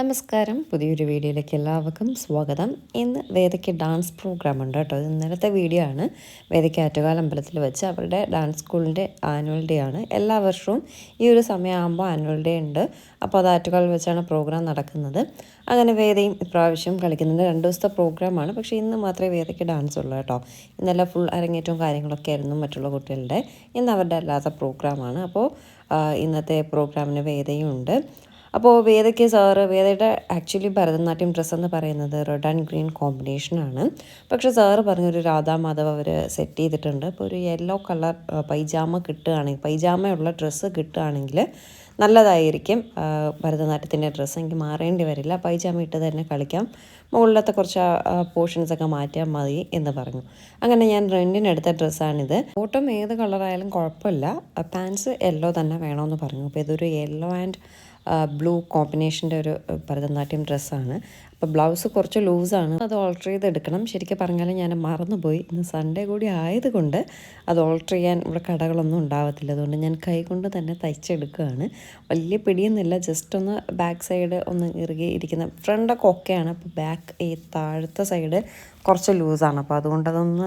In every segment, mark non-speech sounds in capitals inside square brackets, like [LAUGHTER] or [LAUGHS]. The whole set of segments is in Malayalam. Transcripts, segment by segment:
നമസ്കാരം. പുതിയൊരു വീഡിയോയിലേക്ക് എല്ലാവർക്കും സ്വാഗതം. ഇന്ന് വേദയ്ക്ക് ഡാൻസ് പ്രോഗ്രാം ഉണ്ട് കേട്ടോ. ഇന്നലത്തെ വീഡിയോ ആണ്. വേദയ്ക്ക് ആറ്റുകാൽ അമ്പലത്തിൽ വെച്ച് അവരുടെ ഡാൻസ് സ്കൂളിന്റെ ആനുവൽ ഡേ ആണ്. എല്ലാ വർഷവും ഈ ഒരു സമയമാകുമ്പോൾ ആനുവൽ ഡേ ഉണ്ട്. അപ്പോൾ അത് ആറ്റുകാൽ വെച്ചാണ് പ്രോഗ്രാം നടക്കുന്നത്. അങ്ങനെ വേദയും ഇപ്രാവശ്യം കളിക്കുന്നുണ്ട്. രണ്ട് ദിവസത്തെ പ്രോഗ്രാമാണ് പക്ഷേ ഇന്ന് മാത്രമേ വേദയ്ക്ക് ഡാൻസ് ഉള്ളൂ കേട്ടോ. ഇന്നലെ ഫുൾ അരങ്ങേറ്റവും കാര്യങ്ങളൊക്കെ ആയിരുന്നു മറ്റുള്ള കുട്ടികളുടെ. ഇന്ന് അവരുടെ അല്ലാത്ത പ്രോഗ്രാമാണ് അപ്പോൾ ഇന്നത്തെ പ്രോഗ്രാമിന് വേദയും ഉണ്ട്. അപ്പോൾ വേദയ്ക്ക് സാറ് വേദയുടെ ആക്ച്വലി ഭരതനാട്യം ഡ്രസ്സ് എന്ന് പറയുന്നത് റെഡ് ആൻഡ് ഗ്രീൻ കോമ്പിനേഷനാണ് പക്ഷേ സാറ് പറഞ്ഞൊരു രാധാമാധവ് അവർ സെറ്റ് ചെയ്തിട്ടുണ്ട്. അപ്പോൾ ഒരു യെല്ലോ കളർ പൈജാമ കിട്ടുകയാണെങ്കിൽ പൈജാമയുള്ള ഡ്രസ്സ് കിട്ടുകയാണെങ്കിൽ നല്ലതായിരിക്കും. ഭരതനാട്യത്തിന്റെ ഡ്രസ്സ് എനിക്ക് മാറേണ്ടി വരില്ല. പൈജാമ ഇട്ട് തന്നെ കളിക്കാം. മുകളിലത്തെ കുറച്ച് പോർഷൻസൊക്കെ മാറ്റിയാൽ മതി എന്ന് പറഞ്ഞു. അങ്ങനെ ഞാൻ റെന്റിനെടുത്ത ഡ്രസ്സാണിത് ഓട്ടം ഏത് കളറായാലും കുഴപ്പമില്ല. പാൻസ് യെല്ലോ തന്നെ വേണമെന്ന് പറഞ്ഞു. അപ്പോൾ ഇതൊരു യെല്ലോ ആൻഡ് ബ്ലൂ കോമ്പിനേഷന്റെ ഒരു ഭരതനാട്യം ഡ്രസ്സാണ്. അപ്പോൾ ബ്ലൗസ് കുറച്ച് ലൂസാണ്. അത് ഓൾട്ടർ ചെയ്തെടുക്കണം. ശരിക്കും പറഞ്ഞാൽ ഞാൻ മറന്നുപോയി. ഇന്ന് സൺഡേ കൂടി ആയതുകൊണ്ട് അത് ഓൾട്ടർ ചെയ്യാൻ ഇവിടെ കടകളൊന്നും ഉണ്ടാവത്തില്ല. അതുകൊണ്ട് ഞാൻ കൈകൊണ്ട് തന്നെ തയ്ച്ചെടുക്കുകയാണ്. വലിയ പിടിയൊന്നുമില്ല. ജസ്റ്റ് ഒന്ന് ബാക്ക് സൈഡ് ഒന്ന് ഇറുകി ഇരിക്കുന്ന ഫ്രണ്ടൊക്കെ ഓക്കെയാണ് അപ്പോൾ ബാക്ക് ഈ താഴത്തെ സൈഡ് കുറച്ച് ലൂസാണ്. അപ്പോൾ അതുകൊണ്ട് അതൊന്ന്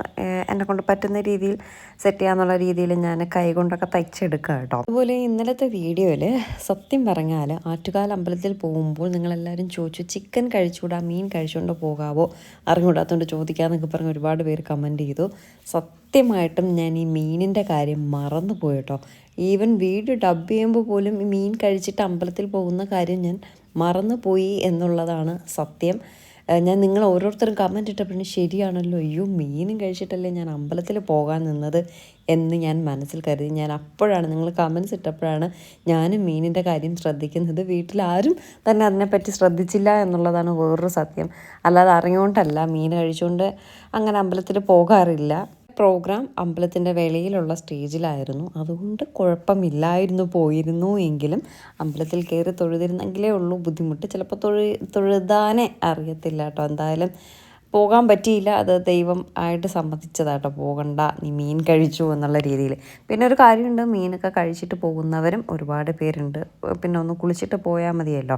എന്നെ കൊണ്ട് പറ്റുന്ന രീതിയിൽ സെറ്റ് ചെയ്യാന്നുള്ള രീതിയിൽ ഞാൻ കൈ കൊണ്ടൊക്കെ തയ്ച്ചെടുക്കുക കേട്ടോ. അതുപോലെ ഇന്നലത്തെ വീഡിയോയിൽ സത്യം പറഞ്ഞാൽ ആറ്റുകാൽ അമ്പലത്തിൽ പോകുമ്പോൾ നിങ്ങളെല്ലാവരും ചോദിച്ചു ചിക്കൻ കഴിച്ചുകൂടാ? മീൻ കഴിച്ചുകൊണ്ട് പോകാവോ? അറിഞ്ഞുകൂടാത്തതുകൊണ്ട് ചോദിക്കാമെന്നൊക്കെ പറഞ്ഞ് ഒരുപാട് പേര് കമന്റ് ചെയ്തു. സത്യമായിട്ടും ഞാൻ ഈ മീനിന്റെ കാര്യം മറന്നു പോയിട്ടോ ഈവൻ വീഡിയോ ഡബ് ചെയ്യുമ്പോൾ പോലും ഈ മീൻ കഴിച്ചിട്ട് അമ്പലത്തിൽ പോകുന്ന കാര്യം ഞാൻ മറന്നു പോയി എന്നുള്ളതാണ് സത്യം. ഞാൻ നിങ്ങൾ ഓരോരുത്തരും കമന്റ് ഇട്ടപ്പോഴും ശരിയാണല്ലോ. അയ്യോ മീനും കഴിച്ചിട്ടല്ലേ ഞാൻ അമ്പലത്തിൽ പോകാൻ നിന്നത് എന്ന് ഞാൻ മനസ്സിൽ കരുതി. ഞാൻ അപ്പോഴാണ് നിങ്ങൾ കമൻസ് ഇട്ടപ്പോഴാണ് ഞാനും മീനിന്റെ കാര്യം ശ്രദ്ധിക്കുന്നത്. വീട്ടിൽ ആരും തന്നെ അതിനെപ്പറ്റി ശ്രദ്ധിച്ചില്ല എന്നുള്ളതാണ് വേറൊരു സത്യം. അല്ലാതെ അറിഞ്ഞുകൊണ്ടല്ല മീൻ കഴിച്ചുകൊണ്ട് അങ്ങനെ അമ്പലത്തിൽ പോകാറില്ല. പ്രോഗ്രാം അമ്പലത്തിന്റെ വേളയിലുള്ള സ്റ്റേജിലായിരുന്നു. അതുകൊണ്ട് കുഴപ്പമില്ലായിരുന്നു പോയിരുന്നു എങ്കിലും അമ്പലത്തിൽ കയറി തൊഴുതിരുന്നെങ്കിലേ ഉള്ളൂ. ബുദ്ധിമുട്ട് ചിലപ്പോൾ തൊഴു തൊഴുതാനേ അറിയത്തില്ല കേട്ടോ. എന്തായാലും പോകാൻ പറ്റിയില്ല. അത് ദൈവം ആയിട്ട് സമ്മതിച്ചതാട്ടോ. പോകണ്ട നീ മീൻ കഴിച്ചു എന്നുള്ള രീതിയിൽ. പിന്നെ ഒരു കാര്യമുണ്ട്. മീനൊക്കെ കഴിച്ചിട്ട് പോകുന്നവരും ഒരുപാട് പേരുണ്ട്. പിന്നെ ഒന്ന് കുളിച്ചിട്ട് പോയാൽ മതിയല്ലോ.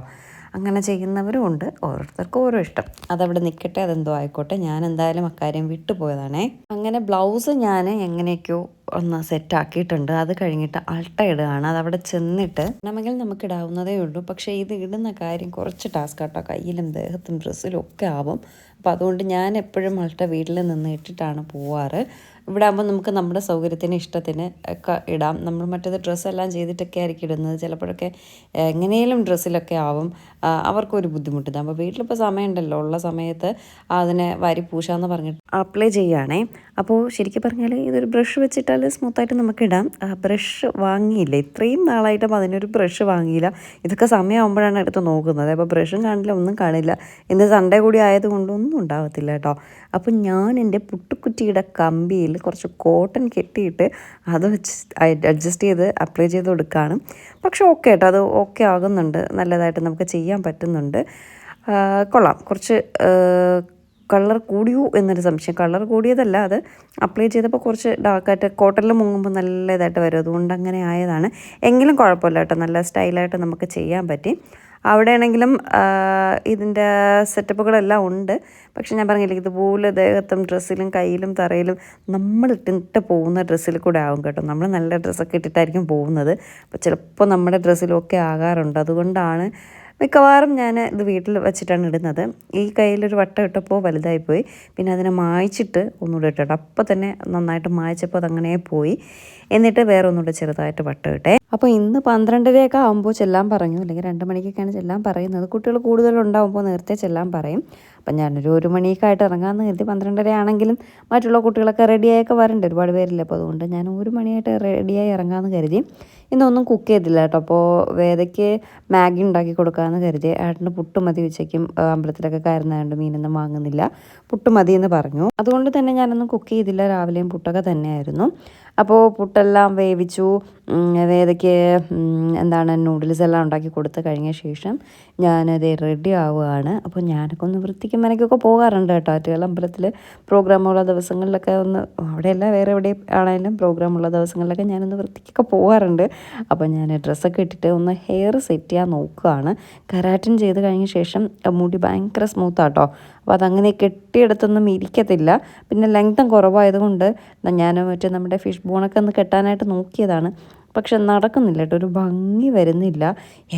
അങ്ങനെ ചെയ്യുന്നവരും ഉണ്ട്. ഓരോരുത്തർക്കും ഓരോ ഇഷ്ടം. അതവിടെ നിൽക്കട്ടെ അതെന്തോ ആയിക്കോട്ടെ. ഞാൻ എന്തായാലും അക്കാര്യം വിട്ടുപോയതാണേ. അങ്ങനെ ബ്ലൗസ് ഞാൻ എങ്ങനെയൊക്കെയോ ഒന്ന് സെറ്റ് ആക്കിയിട്ടുണ്ട് അത് കഴിഞ്ഞിട്ട് അൾട്ട ഇടുകയാണ്. അത് അവിടെ ചെന്നിട്ട് വേണമെങ്കിൽ നമുക്ക് ഇടാവുന്നതേ ഉള്ളൂ. പക്ഷേ ഇത് ഇടുന്ന കാര്യം കുറച്ച് ടാസ്ക് ആട്ടോ. കയ്യിലും ദേഹത്തും ഡ്രസ്സിലും ഒക്കെ ആവും. അപ്പോൾ അതുകൊണ്ട് ഞാൻ എപ്പോഴും അൾട്ട വീട്ടിൽ നിന്ന് ഇട്ടിട്ടാണ് പോവാറ്. ഇവിടെ ആകുമ്പോൾ നമുക്ക് നമ്മുടെ സൗകര്യത്തിന് ഇഷ്ടത്തിന് ഒക്കെ ഇടാം. നമ്മൾ മറ്റേത് ഡ്രസ്സെല്ലാം ചെയ്തിട്ടൊക്കെ ആയിരിക്കും ഇടുന്നത്. ചിലപ്പോഴൊക്കെ എങ്ങനെയും ഡ്രസ്സിലൊക്കെ ആവും. അവർക്കൊരു ബുദ്ധിമുട്ടില്ല. അപ്പോൾ വീട്ടിലിപ്പോൾ സമയമുണ്ടല്ലോ. ഉള്ള സമയത്ത് അതിനെ വരി പൂശാന്ന് പറഞ്ഞിട്ട് അപ്ലൈ ചെയ്യുകയാണേ അപ്പോൾ ശരിക്കും പറഞ്ഞാൽ ഇതൊരു ബ്രഷ് വെച്ചിട്ടാൽ സ്മൂത്തായിട്ട് നമുക്ക് ഇടാം ബ്രഷ് വാങ്ങിയില്ല? ഇത്രയും നാളായിട്ടും അതിനൊരു ബ്രഷ് വാങ്ങിയില്ല. ഇതൊക്കെ സമയമാകുമ്പോഴാണ് എടുത്ത് നോക്കുന്നത്. അപ്പോൾ ബ്രഷും കാണില്ല ഒന്നും കാണില്ല. ഇന്ന് സൺഡേ കൂടി ആയതുകൊണ്ട് ഒന്നും ഉണ്ടാവത്തില്ല കേട്ടോ. അപ്പോൾ ഞാൻ എന്റെ പുട്ടുക്കുറ്റിയുടെ കമ്പിയിൽ കുറച്ച് കോട്ടൺ കെട്ടിയിട്ട് അത് അഡ്ജസ്റ്റ് ചെയ്ത് അപ്ലൈ ചെയ്ത് കൊടുക്കുകയാണ് പക്ഷേ ഓക്കെ കേട്ടോ. അത് ഓക്കെ ആകുന്നുണ്ട്. നല്ലതായിട്ട് നമുക്ക് ചെയ്യാൻ പറ്റുന്നുണ്ട്. കൊള്ളാം. കുറച്ച് കളർ കൂടിയോ എന്നൊരു സംശയം. കളർ കൂടിയതല്ല അത് അപ്ലൈ ചെയ്തപ്പോൾ കുറച്ച് ഡാർക്കായിട്ട് കോട്ടണിൽ മുങ്ങുമ്പോൾ നല്ല ഇതായിട്ട് വരും. അതുകൊണ്ട് അങ്ങനെ ആയതാണ്. എങ്കിലും കുഴപ്പമില്ല കേട്ടോ. നല്ല സ്റ്റൈലായിട്ട് നമുക്ക് ചെയ്യാൻ പറ്റി. അവിടെ ആണെങ്കിലും ഇതിന്റെ സെറ്റപ്പുകളെല്ലാം ഉണ്ട്. പക്ഷെ ഞാൻ പറഞ്ഞില്ല ഇതുപോലെ ദേഹത്തും ഡ്രസ്സിലും കയ്യിലും തറയിലും നമ്മൾ ഇട്ടിട്ട് പോകുന്ന ഡ്രസ്സിൽ കൂടെ ആവും കേട്ടോ. നമ്മൾ നല്ല ഡ്രസ്സൊക്കെ ഇട്ടിട്ടായിരിക്കും പോകുന്നത്. അപ്പോൾ ചിലപ്പോൾ നമ്മുടെ ഡ്രസ്സിലൊക്കെ ആകാറുണ്ട്. അതുകൊണ്ടാണ് മിക്കവാറും ഞാൻ ഇത് വീട്ടിൽ വെച്ചിട്ടാണ് ഇടുന്നത്. ഈ കയ്യിലൊരു വട്ടം ഇട്ടപ്പോൾ വലുതായിപ്പോയി. പിന്നെ അതിനെ മായ്ച്ചിട്ട് ഒന്നുകൂടെ ഇട്ടിട്ട് അപ്പോൾ തന്നെ നന്നായിട്ട് മായ്ച്ചപ്പോൾ അതങ്ങനെ പോയി. എന്നിട്ട് വേറെ ഒന്നുകൂടെ ചെറുതായിട്ട് വട്ടം ഇട്ടേ. അപ്പോൾ ഇന്ന് പന്ത്രണ്ടരയൊക്കെ ആകുമ്പോൾ ചെല്ലാൻ പറഞ്ഞു. അല്ലെങ്കിൽ രണ്ട് മണിക്കൊക്കെയാണ് ചെല്ലാൻ പറയുന്നത്. കുട്ടികൾ കൂടുതലുണ്ടാകുമ്പോൾ നേരത്തെ ചെല്ലാൻ പറയും. അപ്പം ഞാനൊരു ഒരു മണിയൊക്കെ ആയിട്ട് ഇറങ്ങാമെന്ന് കരുതി പന്ത്രണ്ടര ആണെങ്കിലും മറ്റുള്ള കുട്ടികളൊക്കെ റെഡിയായൊക്കെ വരണ്ട്. ഒരുപാട് പേരില്ല. അപ്പോൾ അതുകൊണ്ട് ഞാൻ ഒരു മണിയായിട്ട് റെഡിയായി ഇറങ്ങാമെന്ന് കരുതി. ഇന്നൊന്നും കുക്ക് ചെയ്തില്ല കേട്ടോ. അപ്പോൾ വേദയ്ക്ക് മാഗി ഉണ്ടാക്കി കൊടുക്കാമെന്ന് കരുതി ഏട്ടന് പുട്ട് മതി ഉച്ചയ്ക്കും അമ്പലത്തിലൊക്കെ കയറുന്നതുകൊണ്ട് മീനൊന്നും വാങ്ങുന്നില്ല. പുട്ട് മതി എന്ന് പറഞ്ഞു. അതുകൊണ്ട് തന്നെ ഞാനൊന്നും കുക്ക് ചെയ്തില്ല. രാവിലെയും പുട്ടൊക്കെ തന്നെയായിരുന്നു. അപ്പോൾ പുട്ടെല്ലാം വേവിച്ചു. വേദയ്ക്ക് എന്താണ് നൂഡിൽസ് എല്ലാം ഉണ്ടാക്കി കൊടുത്ത് കഴിഞ്ഞ ശേഷം ഞാനത് റെഡി ആവുകയാണ്. അപ്പോൾ ഞാനൊക്കെ ഒന്ന് വൃത്തിക്കും മനക്കൊക്കെ പോകാറുണ്ട് കേട്ടോ. ആറ്റുകാൽ അമ്പലത്തിൽ പ്രോഗ്രാമുള്ള ദിവസങ്ങളിലൊക്കെ ഒന്ന് അവിടെയല്ല വേറെ എവിടെ ആണെങ്കിലും പ്രോഗ്രാമുള്ള ദിവസങ്ങളിലൊക്കെ ഞാനൊന്ന് വൃത്തിക്കൊക്കെ പോകാറുണ്ട്. അപ്പോൾ ഞാൻ ഡ്രസ്സൊക്കെ ഇട്ടിട്ട് ഒന്ന് ഹെയർ സെറ്റ് ചെയ്യാൻ നോക്കുകയാണ്. കരാറ്റിൻ ചെയ്ത് കഴിഞ്ഞ ശേഷം മുടി ഭയങ്കര സ്മൂത്താട്ടോ അപ്പോൾ അതങ്ങനെ കെട്ടിയെടുത്തൊന്നും ഇരിക്കത്തില്ല. പിന്നെ ലെങ്ത്തും കുറവായതുകൊണ്ട് ഞാൻ മറ്റേ നമ്മുടെ ഫിഷ് ബോണൊക്കെ ഒന്ന് കെട്ടാനായിട്ട് നോക്കിയതാണ്. പക്ഷെ നടക്കുന്നില്ല കേട്ടോ ഒരു ഭംഗി വരുന്നില്ല.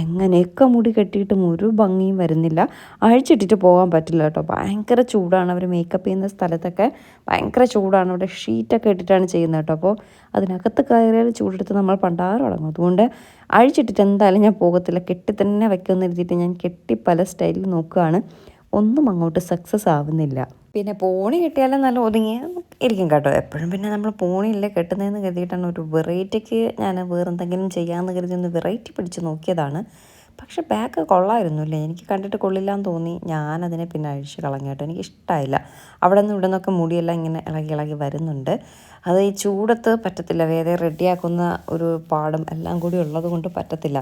എങ്ങനെയൊക്കെ മുടി കെട്ടിയിട്ടും ഒരു ഭംഗിയും വരുന്നില്ല. അഴിച്ചിട്ടിട്ട് പോകാൻ പറ്റില്ല കേട്ടോ. ഭയങ്കര ചൂടാണ് അവർ മേക്കപ്പ് ചെയ്യുന്ന സ്ഥലത്തൊക്കെ. ഭയങ്കര ചൂടാണ് അവിടെ ഷീറ്റൊക്കെ ഇട്ടിട്ടാണ് ചെയ്യുന്നത് കേട്ടോ. അപ്പോൾ അതിനകത്ത് കയറിയാൽ ചൂടെടുത്ത് നമ്മൾ പണ്ടാറ് തുടങ്ങും അതുകൊണ്ട് അഴിച്ചിട്ടിട്ട് എന്തായാലും ഞാൻ പോകത്തില്ല. കെട്ടി തന്നെ വെക്കുമെന്ന് എഴുതിയിട്ട് ഞാൻ കെട്ടി പല സ്റ്റൈലിൽ നോക്കുകയാണ്. ഒന്നും അങ്ങോട്ട് സക്സസ് ആവുന്നില്ല. പിന്നെ പോണി കിട്ടിയാലും നല്ല ഒതുങ്ങി ഇരിക്കും കേട്ടോ. എപ്പോഴും പിന്നെ നമ്മൾ പോണിയല്ലേ കെട്ടുന്നതെന്ന് കരുതിയിട്ടാണ് ഒരു വെറൈറ്റിക്ക് ഞാൻ വേറെന്തെങ്കിലും ചെയ്യാമെന്ന് കരുതി ഒന്ന് വെറൈറ്റി പിടിച്ച് നോക്കിയതാണ്. പക്ഷെ ബാഗ് കൊള്ളായിരുന്നു അല്ലേ എനിക്ക് കണ്ടിട്ട് കൊള്ളില്ലാന്ന് തോന്നി. ഞാനതിനെ പിന്നെ അഴിച്ച് കളഞ്ഞു കേട്ടോ. എനിക്ക് ഇഷ്ടമായില്ല അവിടെ നിന്ന് ഇവിടെ നിന്നൊക്കെ മുടിയെല്ലാം ഇങ്ങനെ ഇളകി ഇളകി വരുന്നുണ്ട്. അത് ഈ ചൂടത്ത് പറ്റത്തില്ല. വേറെ റെഡിയാക്കുന്ന ഒരു പാടും എല്ലാം കൂടി ഉള്ളത് കൊണ്ട് പറ്റത്തില്ല.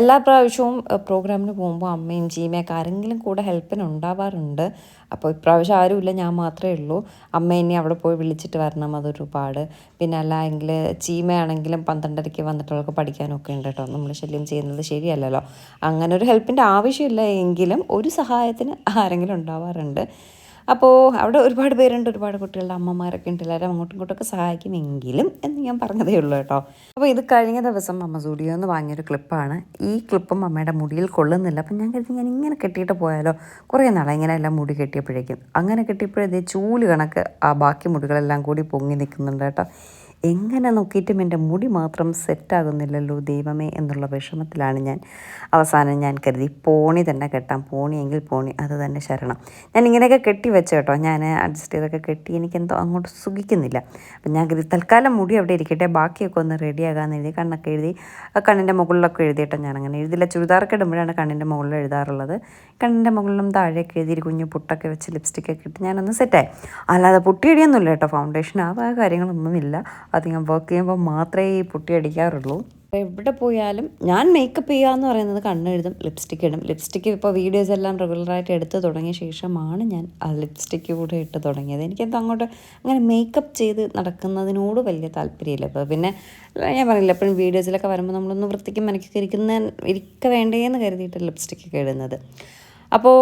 എല്ലാ പ്രാവശ്യവും പ്രോഗ്രാമിന് പോകുമ്പോൾ അമ്മയും ചീമയൊക്കെ ആരെങ്കിലും കൂടെ ഹെൽപ്പിന് ഉണ്ടാവാറുണ്ട്. അപ്പോൾ ഇപ്രാവശ്യം ആരുമില്ല ഞാൻ മാത്രമേ ഉള്ളൂ. അമ്മ എന്നെ അവിടെ പോയി വിളിച്ചിട്ട് വരണം അതൊരു പാട്. പിന്നെ അല്ല എങ്കിൽ ചീമയാണെങ്കിലും പന്ത്രണ്ടരയ്ക്ക് വന്നിട്ട് അവൾക്ക് പഠിക്കാനൊക്കെ ഉണ്ട് കേട്ടോ. നമ്മൾ ശല്യം ചെയ്യുന്നത് ശരിയല്ലല്ലോ. അങ്ങനെ ഒരു ഹെൽപ്പിന്റെ ആവശ്യമില്ല എങ്കിലും ഒരു സഹായത്തിന് ആരെങ്കിലും ഉണ്ടാവാറുണ്ട്. അപ്പോൾ അവിടെ ഒരുപാട് പേരുണ്ട് ഒരുപാട് കുട്ടികളുടെ അമ്മമാരൊക്കെ ഉണ്ട്. എല്ലാവരും അങ്ങോട്ടും ഇങ്ങോട്ടൊക്കെ സഹായിക്കുമെങ്കിലും എന്ന് ഞാൻ പറഞ്ഞതേ ഉള്ളൂ കേട്ടോ. അപ്പോൾ ഇത് കഴിഞ്ഞ ദിവസം അമ്മ സ്റ്റുഡിയോ എന്ന് വാങ്ങിയൊരു ക്ലിപ്പാണ്. ഈ ക്ലിപ്പും അമ്മയുടെ മുടിയിൽ കൊള്ളുന്നില്ല. അപ്പം ഞാൻ കരുതി ഞാൻ ഇങ്ങനെ കെട്ടിയിട്ട് പോയാലോ? കുറേ നാളെ ഇങ്ങനെ എല്ലാം മുടി കെട്ടിയപ്പോഴേക്കും. അങ്ങനെ കെട്ടിയപ്പോഴേ ചൂൽ കണക്ക് ആ ബാക്കി മുടികളെല്ലാം കൂടി പൊങ്ങി നിൽക്കുന്നുണ്ട് കേട്ടോ. എങ്ങനെ നോക്കിയിട്ടും എന്റെ മുടി മാത്രം സെറ്റാകുന്നില്ലല്ലോ ദൈവമേ എന്നുള്ള വിഷമത്തിലാണ് ഞാൻ. അവസാനം ഞാൻ കരുതി പോണി തന്നെ കെട്ടാം. പോണിയെങ്കിൽ പോണി. അത് തന്നെ ശരണം. ഞാൻ ഇങ്ങനെയൊക്കെ കെട്ടി വെച്ച കേട്ടോ. ഞാൻ അഡ്ജസ്റ്റ് ചെയ്തൊക്കെ കെട്ടി എനിക്കെന്തോ അങ്ങോട്ട് സുഖിക്കുന്നില്ല. അപ്പം ഞാൻ കരുതി തൽക്കാലം മുടി അവിടെ ഇരിക്കട്ടെ. ബാക്കിയൊക്കെ ഒന്ന് റെഡിയാകാമെന്ന് എഴുതി കണ്ണൊക്കെ എഴുതി കണ്ണിന്റെ മുകളിലൊക്കെ എഴുതിയിട്ടോ ഞാൻ അങ്ങനെ എഴുതില്ല ചുരിദാറൊക്കെ ഇടുമ്പോഴാണ് കണ്ണിന്റെ മുകളിൽ എഴുതാറുള്ളത്. കണ്ണിന്റെ മുകളിലും താഴെയൊക്കെ എഴുതി കുഞ്ഞു പുട്ടൊക്കെ വെച്ച് ലിപ്സ്റ്റിക്കൊക്കെ ഇട്ട് ഞാനൊന്ന് സെറ്റായി അല്ലാതെ പൊട്ടിയിടിയൊന്നുമില്ല കേട്ടോ. ഫൗണ്ടേഷൻ ആ കാര്യങ്ങളൊന്നുമില്ല. അത് ഞാൻ വർക്ക് ചെയ്യുമ്പോൾ മാത്രമേ ഈ പുട്ടി അടിക്കാറുള്ളൂ. എവിടെ പോയാലും ഞാൻ മേക്കപ്പ് ചെയ്യുക എന്ന് പറയുന്നത് കണ്ണെഴുതും ലിപ്സ്റ്റിക് ഇടും. ലിപ്സ്റ്റിക്ക് ഇപ്പോൾ വീഡിയോസ് എല്ലാം റെഗുലറായിട്ട് എടുത്ത് തുടങ്ങിയ ശേഷമാണ് ഞാൻ ആ ലിപ്സ്റ്റിക്ക് കൂടെ ഇട്ട് തുടങ്ങിയത്. എനിക്കെന്തോ അങ്ങോട്ട് അങ്ങനെ മേക്കപ്പ് ചെയ്ത് നടക്കുന്നതിനോട് വലിയ താല്പര്യമില്ല. അപ്പോൾ പിന്നെ ഞാൻ പറയില്ല എപ്പോഴും വീഡിയോസിലൊക്കെ വരുമ്പോൾ നമ്മളൊന്ന് വൃത്തിക്കും മനക്കൊക്കെ ഇരിക്കുന്ന ഇരിക്ക വേണ്ടേന്ന് കരുതിയിട്ട് ലിപ്സ്റ്റിക്കൊക്കെ ഇടുന്നത്. അപ്പോൾ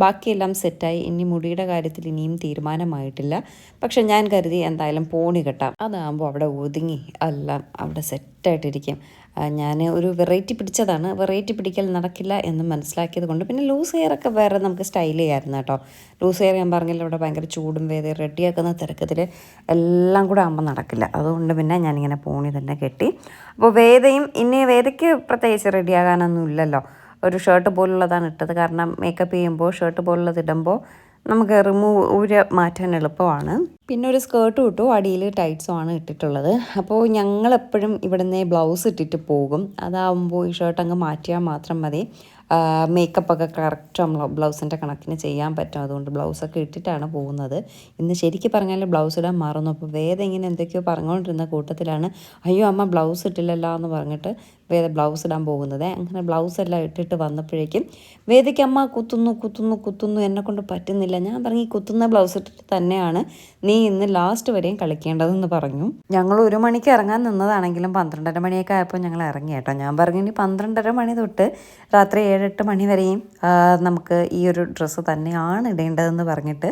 ബാക്കിയെല്ലാം സെറ്റായി. ഇനി മുടിയുടെ കാര്യത്തിൽ ഇനിയും തീരുമാനമായിട്ടില്ല. പക്ഷെ ഞാൻ കരുതി എന്തായാലും പോണി കെട്ടാം. അതാകുമ്പോൾ അവിടെ ഒതുങ്ങി എല്ലാം അവിടെ സെറ്റായിട്ടിരിക്കും. ഞാൻ ഒരു വെറൈറ്റി പിടിച്ചതാണ്. വെറൈറ്റി പിടിക്കൽ നടക്കില്ല എന്ന് മനസ്സിലാക്കിയത് കൊണ്ട് പിന്നെ ലൂസ് ഹെയർ ഒക്കെ വേറെ നമുക്ക് സ്റ്റൈൽ ചെയ്യാമായിരുന്നു കേട്ടോ. ലൂസ് ഹെയർ ഞാൻ പറഞ്ഞില്ല ഇവിടെ ഭയങ്കര ചൂടും വേദ റെഡിയാക്കുന്ന തിരക്കത്തിൽ എല്ലാം കൂടെ ആകുമ്പോൾ നടക്കില്ല. അതുകൊണ്ട് പിന്നെ ഞാനിങ്ങനെ പോണി തന്നെ കെട്ടി. അപ്പോൾ വേദയും ഇനി വേദയ്ക്ക് പ്രത്യേകിച്ച് റെഡിയാകാനൊന്നും ഇല്ലല്ലോ. ഒരു ഷർട്ട് പോലുള്ളതാണ് ഇട്ടത്. കാരണം മേക്കപ്പ് ചെയ്യുമ്പോൾ ഷർട്ട് പോലുള്ളത് ഇടുമ്പോൾ നമുക്ക് റിമൂവ് ഊര് മാറ്റാൻ എളുപ്പമാണ്. പിന്നെ ഒരു സ്കേർട്ടും ഇട്ടു. അടിയിൽ ടൈറ്റ്സും ആണ് ഇട്ടിട്ടുള്ളത്. അപ്പോൾ ഞങ്ങളെപ്പോഴും ഇവിടുന്ന് ബ്ലൗസ് ഇട്ടിട്ട് പോകും. അതാവുമ്പോൾ ഈ ഷർട്ട് അങ്ങ് മാറ്റിയാൽ മാത്രം മതി. മേക്കപ്പ് ഒക്കെ കറക്റ്റ് ബ്ലൗസിന്റെ കണക്കിന് ചെയ്യാൻ പറ്റും. അതുകൊണ്ട് ബ്ലൗസൊക്കെ ഇട്ടിട്ടാണ് പോകുന്നത്. ഇന്ന് ശരിക്കും പറഞ്ഞാൽ ബ്ലൗസ് ഇടാൻ മാറുന്നു. അപ്പോൾ വേദം ഇങ്ങനെ എന്തൊക്കെയോ പറഞ്ഞുകൊണ്ടിരുന്ന കൂട്ടത്തിലാണ് അയ്യോ അമ്മ ബ്ലൗസ് ഇട്ടില്ലല്ലോ എന്ന് പറഞ്ഞിട്ട് വേദ ബ്ലൗസ് ഇടാൻ പോകുന്നത്. അങ്ങനെ ബ്ലൗസ് എല്ലാം ഇട്ടിട്ട് വന്നപ്പോഴേക്കും വേദയ്ക്ക് അമ്മ കുത്തുന്നു കുത്തുന്നു കുത്തുന്നു എന്നെ കൊണ്ട് പറ്റുന്നില്ല. ഞാൻ പറഞ്ഞു ഈ കുത്തുന്ന ബ്ലൗസ് ഇട്ടിട്ട് തന്നെയാണ് നീ ഇന്ന് ലാസ്റ്റ് വരെയും കളിക്കേണ്ടതെന്ന് പറഞ്ഞു. ഞങ്ങൾ ഒരു മണിക്ക് ഇറങ്ങാൻ നിന്നതാണെങ്കിലും പന്ത്രണ്ടര മണിയൊക്കെ ആയപ്പോൾ ഞങ്ങൾ ഇറങ്ങി കേട്ടോ. ഞാൻ പറഞ്ഞു ഇനി പന്ത്രണ്ടര മണി തൊട്ട് രാത്രി ഏഴെട്ട് മണി വരെയും നമുക്ക് ഈ ഒരു ഡ്രസ്സ് തന്നെയാണ് ഇടേണ്ടതെന്ന് പറഞ്ഞിട്ട്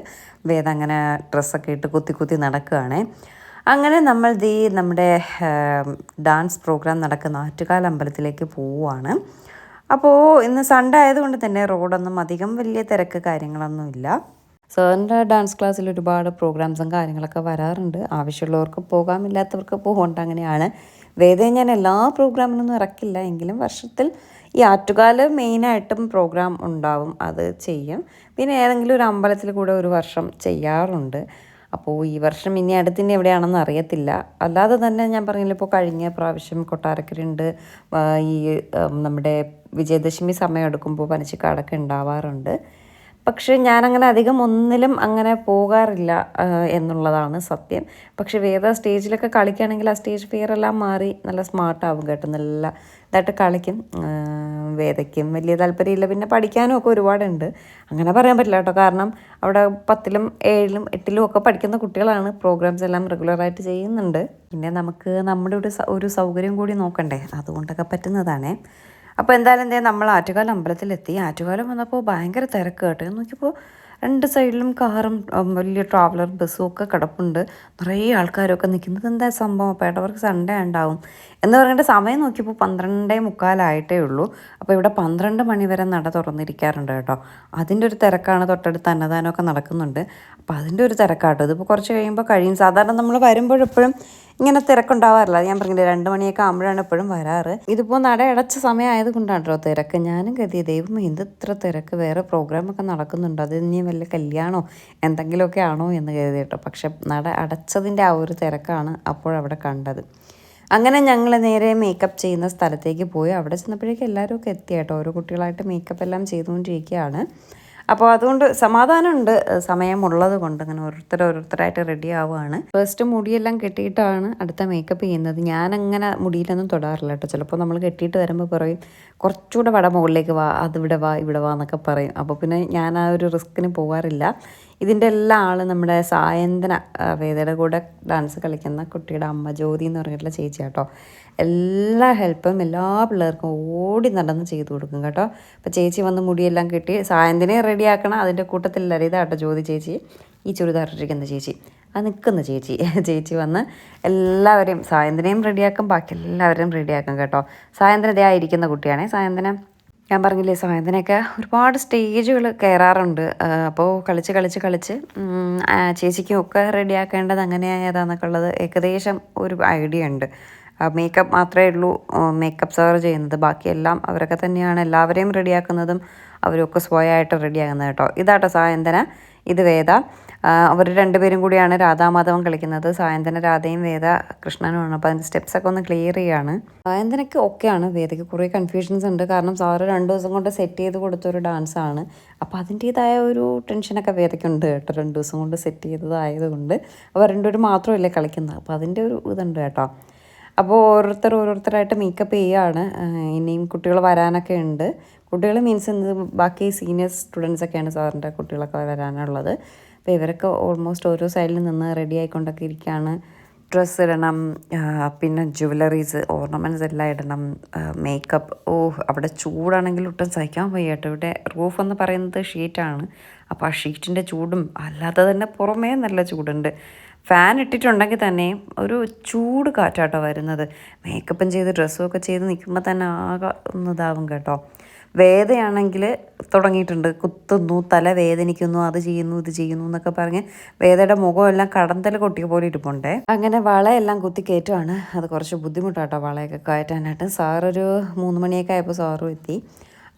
വേദ അങ്ങനെ ഡ്രസ്സൊക്കെ ഇട്ട് കുത്തി കുത്തി നടക്കുകയാണേ. അങ്ങനെ നമ്മൾ ദീ നമ്മുടെ ഡാൻസ് പ്രോഗ്രാം നടക്കുന്ന ആറ്റുകാൽ അമ്പലത്തിലേക്ക് പോവുകയാണ് അപ്പോൾ ഇന്ന് സൺഡേ ആയതുകൊണ്ട് തന്നെ റോഡൊന്നും അധികം വലിയ തിരക്ക് കാര്യങ്ങളൊന്നുമില്ല സാറിന്റെ ഡാൻസ് ക്ലാസ്സിൽ ഒരുപാട് പ്രോഗ്രാംസും കാര്യങ്ങളൊക്കെ വരാറുണ്ട്. ആവശ്യമുള്ളവർക്ക് പോകാം ഇല്ലാത്തവർക്ക് പോകണ്ട അങ്ങനെയാണ്. വേദന ഞാൻ എല്ലാ പ്രോഗ്രാമിനൊന്നും ഇറക്കില്ല. എങ്കിലും വർഷത്തിൽ ഈ ആറ്റുകാൽ മെയിനായിട്ടും പ്രോഗ്രാം ഉണ്ടാവും. അത് ചെയ്യും. പിന്നെ ഏതെങ്കിലും ഒരു അമ്പലത്തിൽ കൂടെ ഒരു വർഷം ചെയ്യാറുണ്ട്. അപ്പോൾ ഈ വർഷം ഇനി അടുത്തിന് എവിടെയാണെന്ന് അറിയത്തില്ല. അല്ലാതെ തന്നെ ഞാൻ പറഞ്ഞില്ല ഇപ്പോൾ കഴിഞ്ഞ പ്രാവശ്യം കൊട്ടാരക്കരയുണ്ട്. ഈ നമ്മുടെ വിജയദശമി സമയം എടുക്കുമ്പോൾ പനച്ചിക്കാടൊക്കെ ഉണ്ടാവാറുണ്ട്. പക്ഷേ ഞാനങ്ങനെ അധികം ഒന്നിലും അങ്ങനെ പോകാറില്ല എന്നുള്ളതാണ് സത്യം. പക്ഷെ വേദ സ്റ്റേജിലൊക്കെ കളിക്കുകയാണെങ്കിൽ ആ സ്റ്റേജ് ഫിയർ എല്ലാം മാറി നല്ല സ്മാർട്ടാവും കേട്ടോ നല്ല ഇതായിട്ട് കളിക്കും വേദയ്ക്കും. വലിയ താല്പര്യമില്ല. പിന്നെ പഠിക്കാനും ഒക്കെ ഒരുപാടുണ്ട്. അങ്ങനെ പറയാൻ പറ്റില്ല കേട്ടോ. കാരണം അവിടെ പത്തിലും ഏഴിലും എട്ടിലും ഒക്കെ പഠിക്കുന്ന കുട്ടികളാണ്. പ്രോഗ്രാംസ് എല്ലാം റെഗുലറായിട്ട് ചെയ്യുന്നുണ്ട്. പിന്നെ നമുക്ക് നമ്മുടെ ഒരു ഒരു സൗകര്യം കൂടി നോക്കണ്ടേ? അതുകൊണ്ടൊക്കെ പറ്റുന്നതാണേ. അപ്പോൾ എന്തായാലും എന്തേ നമ്മൾ ആറ്റുകാൽ അമ്പലത്തിലെത്തി. ആറ്റുകാലം വന്നപ്പോൾ ഭയങ്കര തിരക്ക് കേട്ടോ. നോക്കിയപ്പോൾ രണ്ട് സൈഡിലും കാറും വലിയ ട്രാവലർ ബസ്സും ഒക്കെ കിടപ്പുണ്ട്. നിറയെ ആൾക്കാരൊക്കെ നിൽക്കുന്നത് എന്താ സംഭവം? അപ്പോൾ ഏട്ടവർക്ക് സൺഡേ ഉണ്ടാവും. എന്ന് പറഞ്ഞിട്ട് സമയം നോക്കിയപ്പോൾ പന്ത്രണ്ടേ മുക്കാലായിട്ടേ ഉള്ളൂ. അപ്പോൾ ഇവിടെ പന്ത്രണ്ട് മണി വരെ നട തുറന്നിരിക്കാറുണ്ട് കേട്ടോ. അതിന്റെ ഒരു തിരക്കാണ് തൊട്ടടുത്ത് അന്നദാനമൊക്കെ നടക്കുന്നുണ്ട്. അപ്പോൾ അതിന്റെ ഒരു തിരക്കാട്ടോ. ഇതിപ്പോൾ കുറച്ച് കഴിയുമ്പോൾ കഴിയും. സാധാരണ നമ്മൾ വരുമ്പോഴെപ്പോഴും ഇങ്ങനെ തിരക്കുണ്ടാവാറില്ല. ഞാൻ പറഞ്ഞില്ലേ രണ്ട് മണിയൊക്കെ ആകുമ്പോഴാണ് എപ്പോഴും വരാറ്. ഇതിപ്പോൾ നട അടച്ച സമയമായത് കൊണ്ടാണ് കേട്ടോ തിരക്ക്. ഞാനും കരുതി ദൈവം എന്ത് ഇത്ര തിരക്ക്. വേറെ പ്രോഗ്രാമൊക്കെ നടക്കുന്നുണ്ട്. അത് ഇനി വല്ല കല്യാണോ എന്തെങ്കിലുമൊക്കെ ആണോ എന്ന് കരുതി കേട്ടോ. പക്ഷെ നട അടച്ചതിന്റെ ആ ഒരു തിരക്കാണ് അപ്പോഴവിടെ കണ്ടത്. അങ്ങനെ ഞങ്ങൾ നേരെ മേക്കപ്പ് ചെയ്യുന്ന സ്ഥലത്തേക്ക് പോയി. അവിടെ ചെന്നപ്പോഴേക്കും എല്ലാവരും ഒക്കെ എത്തി കേട്ടോ. ഓരോ കുട്ടികളായിട്ട് മേക്കപ്പ് എല്ലാം ചെയ്തുകൊണ്ടിരിക്കുകയാണ്. അപ്പോൾ അതുകൊണ്ട് സമാധാനമുണ്ട് സമയമുള്ളത് കൊണ്ട് അങ്ങനെ ഓരോരുത്തർ ഓരോരുത്തരായിട്ട് റെഡി ആവുകയാണ്. ഫസ്റ്റ് മുടിയെല്ലാം കെട്ടിയിട്ടാണ് അടുത്ത മേക്കപ്പ് ചെയ്യുന്നത്. ഞാൻ അങ്ങനെ മുടിയിലൊന്നും തൊടാറില്ല കേട്ടോ. ചിലപ്പോൾ നമ്മൾ കെട്ടിയിട്ട് വരുമ്പോൾ പറയും കുറച്ചുകൂടെ വട മുകളിലേക്ക് വാ അതിവിടെ വാ ഇവിടെ വാ എന്നൊക്കെ പറയും. അപ്പോൾ പിന്നെ ഞാൻ ആ ഒരു റിസ്ക്കിന് പോകാറില്ല ഇതിന്റെ എല്ലാ ആൾ നമ്മുടെ സായന്തന വേദയുടെ കൂടെ ഡാൻസ് കളിക്കുന്ന കുട്ടിയുടെ അമ്മ ജ്യോതി എന്ന് പറഞ്ഞിട്ടുള്ള ചേച്ചി കേട്ടോ എല്ലാ ഹെൽപ്പും എല്ലാ പിള്ളേർക്കും ഓടി നടന്ന് ചെയ്തു കൊടുക്കും കേട്ടോ. അപ്പോൾ ചേച്ചി വന്ന് മുടിയെല്ലാം കിട്ടി സായന്തനെ റെഡിയാക്കണം അതിന്റെ കൂട്ടത്തിലല്ല ഇതാട്ടോ ജ്യോതി ചേച്ചി. ഈ ചുരിദാർ ഇട്ടിരിക്കുന്ന ചേച്ചി. ആ നിൽക്കുന്ന ചേച്ചി. [LAUGHS] ചേച്ചി വന്ന് എല്ലാവരെയും സായന്തനെയും റെഡിയാക്കും ബാക്കി എല്ലാവരെയും റെഡിയാക്കും കേട്ടോ. സായന്തന ദേ ആയിരിക്കുന്ന കുട്ടിയാണേ. സായന്തന ഞാൻ പറഞ്ഞില്ലേ സായന്തനൊക്കെ ഒരുപാട് സ്റ്റേജുകൾ കയറാറുണ്ട്. അപ്പോൾ കളിച്ച് കളിച്ച് കളിച്ച് ചേച്ചിക്കും ഒക്കെ റെഡിയാക്കേണ്ടത് അങ്ങനെ ഏതാന്നൊക്കെ ഉള്ളത് ഏകദേശം ഒരു ഐഡിയ ഉണ്ട്. മേക്കപ്പ് മാത്രമേ ഉള്ളൂ മേക്കപ്പ് സാർ ചെയ്യുന്നത്. ബാക്കിയെല്ലാം അവരൊക്കെ തന്നെയാണ് എല്ലാവരെയും റെഡിയാക്കുന്നതും അവരൊക്കെ സ്വയമായിട്ട് റെഡിയാകുന്നത് കേട്ടോ. ഇതാട്ടോ സായന്തന ഇത് വേദ. അവർ രണ്ടുപേരും കൂടിയാണ് രാധാമാധവം കളിക്കുന്നത്. സായന്തന രാധയും വേദ കൃഷ്ണനുമാണ് അപ്പോൾ അതിന്റെ സ്റ്റെപ്സൊക്കെ ഒന്ന് ക്ലിയർ ചെയ്യാണ്. സായന്തനയ്ക്ക് ഓക്കെയാണ് വേദയ്ക്ക് കുറേ കൺഫ്യൂഷൻസ് ഉണ്ട്. കാരണം സാറ് രണ്ട് ദിവസം കൊണ്ട് സെറ്റ് ചെയ്ത് കൊടുത്തൊരു ഡാൻസാണ് അപ്പോൾ അതിന്റേതായ ഒരു ടെൻഷനൊക്കെ വേദയ്ക്കുണ്ട് കേട്ടോ. രണ്ട് ദിവസം കൊണ്ട് സെറ്റ് ചെയ്തതായതുകൊണ്ട്. അവർ രണ്ടുപേരും മാത്രമല്ലേ കളിക്കുന്നത്. അപ്പോൾ അതിന്റെ ഒരു ഇതുണ്ട് കേട്ടോ. അപ്പോൾ ഓരോരുത്തർ ഓരോരുത്തരായിട്ട് മേക്കപ്പ് ചെയ്യുകയാണ് ഇനിയും കുട്ടികൾ വരാനൊക്കെ ഉണ്ട്. കുട്ടികൾ മീൻസ് ബാക്കി സീനിയർ സ്റ്റുഡൻസ് ഒക്കെയാണ് സാറിന്റെ കുട്ടികളൊക്കെ വരാനുള്ളത്. അപ്പോൾ ഇവരൊക്കെ ഓൾമോസ്റ്റ് ഓരോ സൈഡിൽ നിന്ന് റെഡി ആയിക്കൊണ്ടൊക്കെ ഇരിക്കുകയാണ് ഡ്രസ്സ് ഇടണം പിന്നെ ജുവലറീസ് ഓർണമെന്റ്സ് എല്ലാം ഇടണം മേക്കപ്പ് ഓ അവിടെ ചൂടാണെങ്കിൽ ഒട്ടും സഹിക്കാൻ വയ്യ കേട്ടോ. ഇവിടെ റൂഫ് എന്ന് പറയുന്നത് ഷീറ്റാണ് അപ്പോൾ ആ ഷീറ്റിന്റെ ചൂടും അല്ലാതെ തന്നെ പുറമേ നല്ല ചൂടുണ്ട്. ഫാൻ ഇട്ടിട്ടുണ്ടെങ്കിൽ തന്നെ ഒരു ചൂട് കാറ്റാട്ടോ വരുന്നത്. മേക്കപ്പും ചെയ്ത് ഡ്രസ്സും ഒക്കെ ചെയ്ത് നിൽക്കുമ്പോൾ തന്നെ ആകെ ഒന്ന് കേട്ടോ. വേദയാണെങ്കിൽ തുടങ്ങിയിട്ടുണ്ട്. കുത്തുന്നു തല വേദനിക്കുന്നു അത് ചെയ്യുന്നു ഇത് ചെയ്യുന്നു എന്നൊക്കെ പറഞ്ഞ് വേദയുടെ മുഖമെല്ലാം കടന്തൽ കൊട്ടിയ പോലെ ഇരിപ്പുണ്ടേ. അങ്ങനെ വളയെല്ലാം കുത്തി കയറ്റുവാണ്. അത് കുറച്ച് ബുദ്ധിമുട്ടാട്ടോ വളയൊക്കെ കയറ്റാനായിട്ട്. സാറൊരു മൂന്ന് മണിയൊക്കെ ആയപ്പോൾ സാറും എത്തി.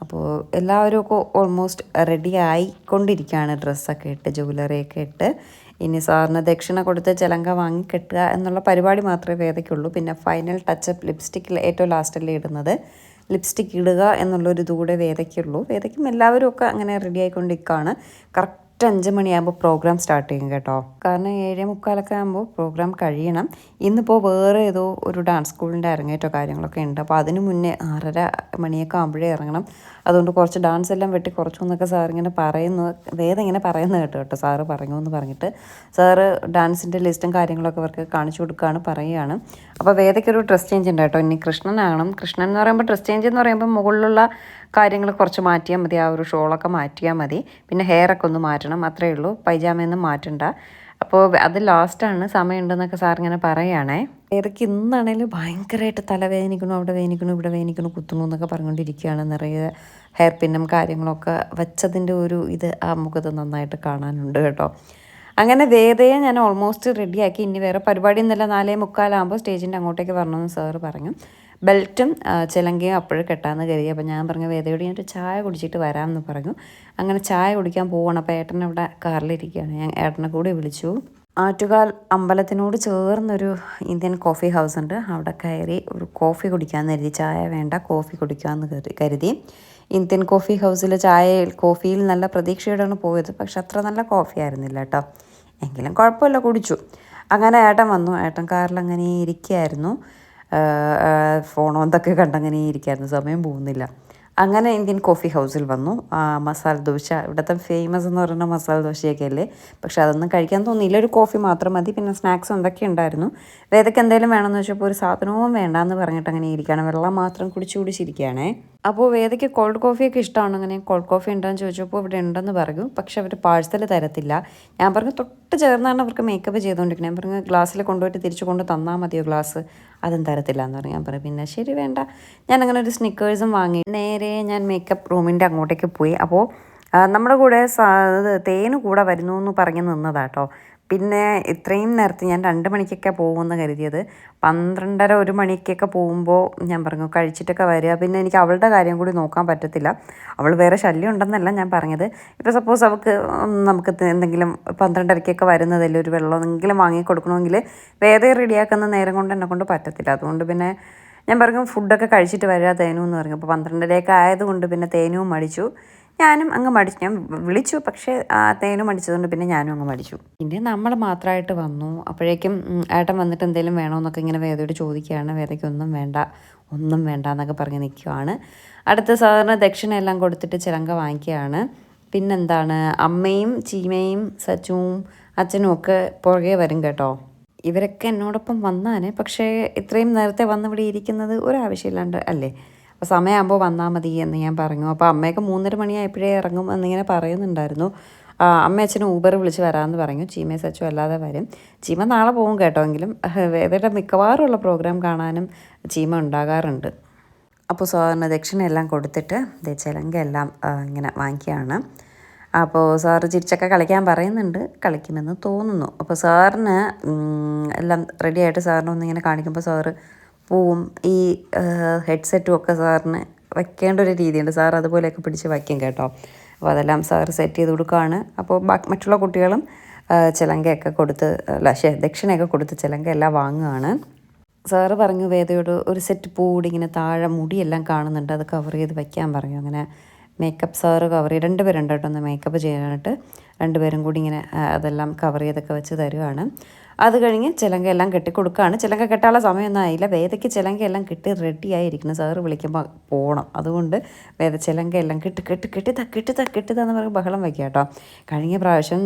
അപ്പോൾ എല്ലാവരും ഒക്കെ ഓൾമോസ്റ്റ് റെഡി ആയിക്കൊണ്ടിരിക്കുകയാണ്. ഡ്രസ്സൊക്കെ ഇട്ട് ജ്വല്ലറിയൊക്കെ ഇട്ട്. ഇനി സാറിന് ദക്ഷിണ കൊടുത്ത് ചിലങ്ക വാങ്ങി കെട്ടുക എന്നുള്ള പരിപാടി മാത്രമേ വേദയ്ക്കുള്ളൂ. പിന്നെ ഫൈനൽ ടച്ചപ്പ് ലിപ്സ്റ്റിക്കിൽ ഏറ്റവും ലാസ്റ്റല്ലേ ഇടുന്നത്. ലിപ്സ്റ്റിക് ഇടുക എന്നുള്ളൊരു ഇതുകൂടെ വേദയ്ക്കുള്ളൂ. വേദയ്ക്കും എല്ലാവരും ഒക്കെ അങ്ങനെ റെഡി ആയിക്കൊണ്ടിരിക്കുകയാണ് കറക്റ്റ് അഞ്ച് മണിയാകുമ്പോൾ പ്രോഗ്രാം സ്റ്റാർട്ട് ചെയ്യും കേട്ടോ. കാരണം ഏഴേ മുക്കാലൊക്കെ ആകുമ്പോൾ പ്രോഗ്രാം കഴിയണം. ഇന്നിപ്പോൾ വേറെ ഏതോ ഒരു ഡാൻസ് സ്കൂളിന്റെ അരങ്ങേറ്റോ കാര്യങ്ങളൊക്കെ ഉണ്ട്. അപ്പോൾ അതിന് മുന്നേ ആറര മണിയൊക്കെ ആകുമ്പോഴേ ഇറങ്ങണം. അതുകൊണ്ട് കുറച്ച് ഡാൻസ് എല്ലാം വെട്ടി കുറച്ചൊന്നൊക്കെ സാർ ഇങ്ങനെ പറയുന്നു. വേദം ഇങ്ങനെ പറയുന്നത് കേട്ടോ കേട്ടോ. സാറ് പറഞ്ഞു എന്ന് പറഞ്ഞിട്ട്. സാറ് ഡാൻസിന്റെ ലിസ്റ്റും കാര്യങ്ങളൊക്കെ അവർക്ക് കാണിച്ചു കൊടുക്കുകയാണ് പറയുകയാണ്. അപ്പോൾ വേദയ്ക്കൊരു ഡ്രസ് ചേഞ്ച് ഉണ്ട് കേട്ടോ. ഇനി കൃഷ്ണനാകണം. കൃഷ്ണൻ എന്ന് പറയുമ്പോൾ ഡ്രസ് ചേഞ്ച് എന്ന് പറയുമ്പോൾ മുകളിലുള്ള കാര്യങ്ങൾ കുറച്ച് മാറ്റിയാൽ മതി ആ ഒരു ഷോളൊക്കെ മാറ്റിയാൽ മതി. പിന്നെ ഹെയറൊക്കെ ഒന്ന് മാറ്റണം അത്രയേ ഉള്ളൂ. പൈജാമയൊന്നും മാറ്റണ്ട. അപ്പോൾ അത് ലാസ്റ്റാണ് സമയമുണ്ടെന്നൊക്കെ സാർ ഇങ്ങനെ പറയുകയാണേ ഏതൊക്കെ ഇന്നാണേലും ഭയങ്കരമായിട്ട് തല വേദനിക്കണു അവിടെ വേദനിക്കണു ഇവിടെ വേദനിക്കണു കുത്തുന്നു എന്നൊക്കെ പറഞ്ഞുകൊണ്ടിരിക്കുകയാണ്. നിറയെ ഹെയർ പിന്നും കാര്യങ്ങളൊക്കെ വെച്ചതിന്റെ ഒരു ഇത് ആ മുഖത്ത് നന്നായിട്ട് കാണാനുണ്ട് കേട്ടോ. അങ്ങനെ വേദയെ ഞാൻ ഓൾമോസ്റ്റ് റെഡിയാക്കി ഇനി വേറെ പരിപാടി എന്നല്ല നാലേ മുക്കാലാകുമ്പോൾ സ്റ്റേജിന്റെ അങ്ങോട്ടേക്ക് വരണമെന്ന് സാറ് പറഞ്ഞു. ബെൽറ്റും ചിലങ്കയും അപ്പോഴും കെട്ടാമെന്ന് കരുതി. അപ്പോൾ ഞാൻ പറഞ്ഞു വേദയോട് ഞാനൊരു ചായ കുടിച്ചിട്ട് വരാമെന്ന് പറഞ്ഞു. അങ്ങനെ ചായ കുടിക്കാൻ പോവാണ്. അപ്പോൾ ഏട്ടൻ അവിടെ കാറിലിരിക്കുകയാണ്. ഞാൻ ഏട്ടനെ കൂടി വിളിച്ചു. ആറ്റുകാൽ അമ്പലത്തിനോട് ചേർന്നൊരു ഇന്ത്യൻ കോഫി ഹൗസ് ഉണ്ട്. അവിടെ കയറി ഒരു കോഫി കുടിക്കാമെന്ന് കരുതി. ചായ വേണ്ട കോഫി കുടിക്കാമെന്ന് കരുതി. ഇന്ത്യൻ കോഫി ഹൗസിൽ ചായ കോഫിയിൽ നല്ല പ്രതീക്ഷയോടെയാണ് പോയത്. പക്ഷെ അത്ര നല്ല കോഫി ആയിരുന്നില്ല കേട്ടോ. എങ്കിലും കുഴപ്പമില്ല കുടിച്ചു. അങ്ങനെ ഏട്ടൻ വന്നു. ഏട്ടൻ കാറിൽ അങ്ങനെ ഇരിക്കുകയായിരുന്നു. ഫോണോ എന്തൊക്കെ കണ്ടങ്ങനെ ഇരിക്കായിരുന്നു. സമയം പോകുന്നില്ല. അങ്ങനെ ഇന്ത്യൻ കോഫി ഹൗസിൽ വന്നു. മസാല ദോശ. ഇവിടുത്തെ ഫേമസ് എന്ന് പറയുന്ന മസാല ദോശയൊക്കെ അല്ലേ? പക്ഷെ അതൊന്നും കഴിക്കാൻ തോന്നിയില്ല. ഒരു കോഫി മാത്രം മതി. പിന്നെ സ്നാക്സ് എന്തൊക്കെ ഉണ്ടായിരുന്നു? വേദക്ക് എന്തെങ്കിലും വേണമെന്ന് വെച്ചപ്പോൾ ഒരു സാധനവും വേണ്ടാന്ന് പറഞ്ഞിട്ട് അങ്ങനെ ഇരിക്കുകയാണ്. വെള്ളം മാത്രം കുടിച്ചു കുടിച്ചിരിക്കുകയാണേ അപ്പോൾ വേദയ്ക്ക് കോൾഡ് കോഫിയൊക്കെ ഇഷ്ടമാണ്? അങ്ങനെ കോൾഡ് കോഫി ഉണ്ടോയെന്ന് ചോദിച്ചപ്പോൾ ഇവിടെ ഉണ്ടെന്ന് പറഞ്ഞു. പക്ഷെ അവർ പാഴ്സൽ തരത്തില്ല. ഞാൻ പറഞ്ഞു തൊട്ട് ചേർന്നാണ് അവർക്ക് മേക്കപ്പ് ചെയ്തുകൊണ്ടിരിക്കുന്നത്. ഞാൻ പറഞ്ഞു ഗ്ലാസ്സിൽ കൊണ്ടുപോയിട്ട് തിരിച്ചു കൊണ്ട് തന്നാൽ മതിയോ ഗ്ലാസ്? അതും തരത്തില്ല എന്ന് പറഞ്ഞു ഞാൻ പറഞ്ഞു പിന്നെ ശരി വേണ്ട. ഞാൻ അങ്ങനെ ഒരു സ്നിക്കേഴ്സും വാങ്ങി. നേരെ ഞാൻ മേക്കപ്പ് റൂമിന്റെ അങ്ങോട്ടേക്ക് പോയി. അപ്പോൾ നമ്മുടെ കൂടെ തേന് കൂടെ വരുന്നു എന്ന് പറഞ്ഞ് നിന്നതാട്ടോ. പിന്നെ ഇത്രയും നേരത്തെ ഞാൻ രണ്ട് മണിക്കൊക്കെ പോകുമെന്ന് കരുതിയത്. പന്ത്രണ്ടര ഒരു മണിക്കൊക്കെ പോകുമ്പോൾ ഞാൻ പറഞ്ഞു കഴിച്ചിട്ടൊക്കെ വരിക പിന്നെ എനിക്ക് അവളുടെ കാര്യം കൂടി നോക്കാൻ പറ്റത്തില്ല. അവൾ വേറെ ശല്യം ഉണ്ടെന്നല്ല ഞാൻ പറഞ്ഞത്. ഇപ്പോൾ സപ്പോസ് അവൾക്ക് നമുക്ക് എന്തെങ്കിലും പന്ത്രണ്ടരയ്ക്കൊക്കെ വരുന്നതല്ലേ ഒരു വെള്ളമെങ്കിലും വാങ്ങി കൊടുക്കണമെങ്കിൽ വേറെ റെഡിയാക്കുന്ന നേരം കൊണ്ട് എന്നെ കൊണ്ട് പറ്റത്തില്ല. അതുകൊണ്ട് പിന്നെ ഞാൻ പറഞ്ഞു ഫുഡൊക്കെ കഴിച്ചിട്ട് വരിക തേനു എന്ന് പറഞ്ഞു. അപ്പോൾ പന്ത്രണ്ടരയൊക്കെ ആയതുകൊണ്ട് പിന്നെ തേനുവും മടിച്ചു. ഞാനും അങ്ങ് മടിച്ചു. ഞാൻ വിളിച്ചു. പക്ഷേ തേനും മടിച്ചതുകൊണ്ട് പിന്നെ ഞാനും അങ്ങ് മടിച്ചു. പിന്നെ നമ്മൾ മാത്രമായിട്ട് വന്നു. അപ്പോഴേക്കും ഏട്ടൻ വന്നിട്ട് എന്തെങ്കിലും വേണമെന്നൊക്കെ ഇങ്ങനെ വേദയോട് ചോദിക്കുകയാണ്. വേദയ്ക്ക് ഒന്നും വേണ്ട ഒന്നും വേണ്ട എന്നൊക്കെ പറഞ്ഞ് നിൽക്കുവാണ്. അടുത്ത സാധാരണ ദക്ഷിണ എല്ലാം കൊടുത്തിട്ട് ചിലങ്ക വാങ്ങിക്കുകയാണ്. പിന്നെന്താണ്? അമ്മയും ചീമയും സച്ചുവും അച്ഛനും ഒക്കെ പുറകെ വരും കേട്ടോ. ഇവരൊക്കെ എന്നോടൊപ്പം വന്നാണ്. പക്ഷേ ഇത്രയും നേരത്തെ വന്നിവിടെ ഇരിക്കുന്നത് ഒരാവശ്യമില്ലാണ്ട് അല്ലേ? അപ്പോൾ സമയമാകുമ്പോൾ വന്നാൽ മതി എന്ന് ഞാൻ പറഞ്ഞു. അപ്പോൾ അമ്മയൊക്കെ മൂന്നര മണിയായപ്പോഴേ ഇറങ്ങും എന്നിങ്ങനെ പറയുന്നുണ്ടായിരുന്നു. അമ്മ അച്ഛനും ഊബർ വിളിച്ച് വരാമെന്ന് പറഞ്ഞു. ചീമയെ സച്ചും അല്ലാതെ വരും. ചീമ നാളെ പോകും കേട്ടോ എങ്കിലും. വേദയുടെ മിക്കവാറുമുള്ള പ്രോഗ്രാം കാണാനും ചീമ ഉണ്ടാകാറുണ്ട്. അപ്പോൾ സാറിന് ദക്ഷിണ എല്ലാം കൊടുത്തിട്ട് ചിലങ്ക എല്ലാം ഇങ്ങനെ വാങ്ങിക്കുകയാണ്. അപ്പോൾ സാറ് ചിരിച്ചൊക്കെ കളിക്കാൻ പറയുന്നുണ്ട്. കളിക്കുമെന്ന് തോന്നുന്നു. അപ്പോൾ സാറിന് എല്ലാം റെഡിയായിട്ട് സാറിനെ ഒന്നിങ്ങനെ കാണിക്കുമ്പോൾ സാറ് പൂവും ഈ ഹെഡ്സെറ്റും ഒക്കെ സാറിന് വയ്ക്കേണ്ട ഒരു രീതിയുണ്ട്. സാർ അതുപോലെയൊക്കെ പിടിച്ച് വയ്ക്കും കേട്ടോ. അപ്പോൾ അതെല്ലാം സാർ സെറ്റ് ചെയ്ത് കൊടുക്കുകയാണ് അപ്പോൾ മറ്റുള്ള കുട്ടികളും ചിലങ്കയൊക്കെ കൊടുത്ത് ശേ ദക്ഷിണയൊക്കെ കൊടുത്ത് ചിലങ്ക എല്ലാം വാങ്ങുകയാണ് സാറ് പറഞ്ഞു വേദയോട് ഒരു സെറ്റ് പൂടി ഇങ്ങനെ താഴെ മുടിയെല്ലാം കാണുന്നുണ്ട്. അത് കവർ ചെയ്ത് വയ്ക്കാൻ പറഞ്ഞു. അങ്ങനെ മേക്കപ്പ് സാറ് കവർ ചെയ്ത് രണ്ടുപേരുണ്ട് കേട്ടോ ഒന്ന് മേക്കപ്പ് ചെയ്യാനായിട്ട്. രണ്ടുപേരും കൂടി ഇങ്ങനെ അതെല്ലാം കവർ ചെയ്തൊക്കെ വെച്ച് തരുവാണ്. അത് കഴിഞ്ഞ് കെട്ടി കൊടുക്കുകയാണ് ചിലങ്ക കെട്ടാനുള്ള സമയമൊന്നും ആയില്ല. വേദയ്ക്ക് കിട്ടി റെഡി ആയിരിക്കുന്നു. സാറ് വിളിക്കുമ്പോൾ പോകണം അതുകൊണ്ട് വേദ ചിലങ്ക എല്ലാം കെട്ടി കെട്ടി ത കിട്ടി ത കെട്ടിത്താ എന്ന് പറഞ്ഞ് ബഹളം വയ്ക്കുക കേട്ടോ. കഴിഞ്ഞ പ്രാവശ്യം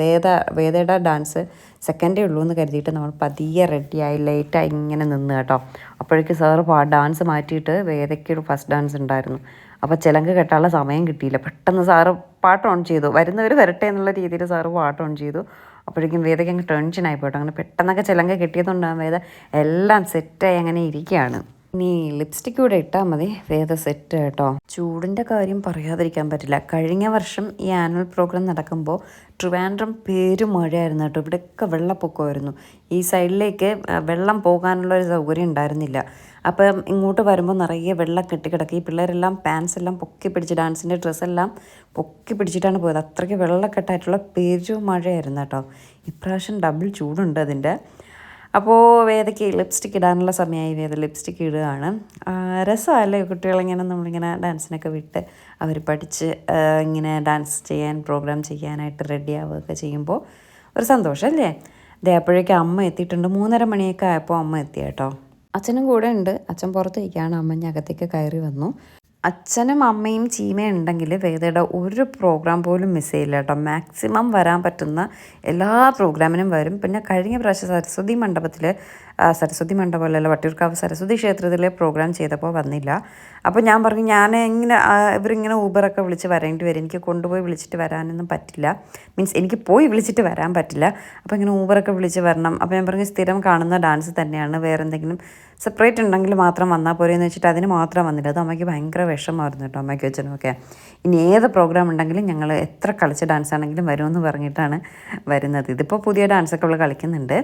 വേദ വേദയുടെ ഡാൻസ് സെക്കൻഡേ ഉള്ളൂ എന്ന് കരുതിയിട്ട് നമ്മൾ പതിയെ റെഡിയായി ലേറ്റായി ഇങ്ങനെ നിന്ന് കേട്ടോ. അപ്പോഴേക്ക് സാറ് ഡാൻസ് മാറ്റിയിട്ട് വേദയ്ക്ക് ഒരു ഫസ്റ്റ് ഡാൻസ് ഉണ്ടായിരുന്നു. അപ്പോൾ ചിലങ്ക കെട്ടാനുള്ള സമയം കിട്ടിയില്ല. പെട്ടെന്ന് സാറ് പാട്ട് ഓൺ ചെയ്തു. വരുന്നവർ വരട്ടെ എന്നുള്ള രീതിയിൽ സാറ് പാട്ട് ഓൺ ചെയ്തു. അപ്പോഴേക്കും വേദയ്ക്ക് അങ്ങ് ടെൻഷനായി പോട്ടോ അങ്ങനെ പെട്ടെന്നൊക്കെ ചിലങ്ക കിട്ടിയതുകൊണ്ടാണ് വേദ എല്ലാം സെറ്റായി അങ്ങനെ ഇരിക്കുകയാണ്. ഇനി ലിപ്സ്റ്റിക് കൂടെ ഇട്ടാൽ മതി. വേദ സെറ്റ് കേട്ടോ ചൂടിന്റെ കാര്യം പറയാതിരിക്കാൻ പറ്റില്ല. കഴിഞ്ഞ വർഷം ഈ ആനുവൽ പ്രോഗ്രാം നടക്കുമ്പോൾ ട്രിവാൻഡ്രം പേരുമഴയായിരുന്നു കേട്ടോ. ഇവിടെയൊക്കെ വെള്ളപ്പൊക്കമായിരുന്നു. ഈ സൈഡിലേക്ക് വെള്ളം പോകാനുള്ള ഒരു സൗകര്യം ഉണ്ടായിരുന്നില്ല. അപ്പം ഇങ്ങോട്ട് വരുമ്പോൾ നിറയെ വെള്ളം കെട്ടിക്കിടക്കി ഈ പിള്ളേരെല്ലാം പാൻസ് എല്ലാം പൊക്കി പിടിച്ച് ഡാൻസിന്റെ ഡ്രസ്സെല്ലാം പൊക്കി പിടിച്ചിട്ടാണ് പോയത്. അത്രയ്ക്ക് വെള്ളക്കെട്ടായിട്ടുള്ള പേരു മഴയായിരുന്നു കേട്ടോ. ഇപ്രാവശ്യം ഡബിൾ ചൂടുണ്ട് അതിന്റെ അപ്പോൾ വേദയ്ക്ക് ലിപ്സ്റ്റിക് ഇടാനുള്ള സമയമായി. വേദ ലിപ്സ്റ്റിക് ഇടുകയാണ്. രസമല്ലേ കുട്ടികളിങ്ങനെ നമ്മളിങ്ങനെ ഡാൻസിനൊക്കെ വിട്ട് അവർ പഠിച്ച് ഇങ്ങനെ ഡാൻസ് ചെയ്യാൻ പ്രോഗ്രാം ചെയ്യാനായിട്ട് റെഡി ആവുകയൊക്കെ ചെയ്യുമ്പോൾ ഒരു സന്തോഷമല്ലേ? ദേ അപ്പോഴേക്കും അമ്മ എത്തിയിട്ടുണ്ട്. മൂന്നര മണിയൊക്കെ ആയപ്പോൾ അമ്മ എത്തി കേട്ടോ. അച്ഛനും കൂടെ ഉണ്ട്. അച്ഛൻ പുറത്തേക്കാണ് അമ്മ അകത്തേക്ക് കയറി വന്നു. അച്ഛനും അമ്മയും ചീമയും ഉണ്ടെങ്കിൽ വേദയുടെ ഒരു പ്രോഗ്രാം പോലും മിസ് ചെയ്യില്ല കേട്ടോ. മാക്സിമം വരാൻ പറ്റുന്ന എല്ലാ പ്രോഗ്രാമിനും വരും. പിന്നെ കഴിഞ്ഞ പ്രാവശ്യം സരസ്വതി മണ്ഡപത്തിൽ സരസ്വതി മണ്ഡപമല്ലല്ലോ വട്ടിയൂർക്കാവ് സരസ്വതി ക്ഷേത്രത്തിലെ പ്രോഗ്രാം ചെയ്തപ്പോൾ വന്നില്ല. അപ്പോൾ ഞാൻ പറഞ്ഞു ഞാൻ ഇങ്ങനെ ഇവരിങ്ങനെ ഊബറൊക്കെ വിളിച്ച് വരേണ്ടി വരും. എനിക്ക് കൊണ്ടുപോയി വിളിച്ചിട്ട് വരാനൊന്നും പറ്റില്ല. മീൻസ് എനിക്ക് പോയി വിളിച്ചിട്ട് വരാൻ പറ്റില്ല. അപ്പോൾ ഇങ്ങനെ ഊബറൊക്കെ വിളിച്ച് വരണം. അപ്പോൾ ഞാൻ പറഞ്ഞു സ്ഥിരം കാണുന്ന ഡാൻസ് തന്നെയാണ്. വേറെ എന്തെങ്കിലും സെപ്പറേറ്റ് ഉണ്ടെങ്കിൽ മാത്രം വന്നാൽ പോരെ എന്ന് വെച്ചിട്ട് അതിന് മാത്രം വന്നില്ല. അത് അമ്മയ്ക്ക് ഭയങ്കര വിഷമമായിരുന്നു കേട്ടോ അമ്മയ്ക്ക് അച്ഛനും ഒക്കെ ഇനി ഏത് പ്രോഗ്രാം ഉണ്ടെങ്കിലും ഞങ്ങൾ എത്ര കളിച്ച ഡാൻസ് ആണെങ്കിലും വരുമെന്ന് പറഞ്ഞിട്ടാണ് വരുന്നത്. ഇതിപ്പോൾ പുതിയ ഡാൻസൊക്കെ അവൾ കളിക്കുന്നുണ്ട്.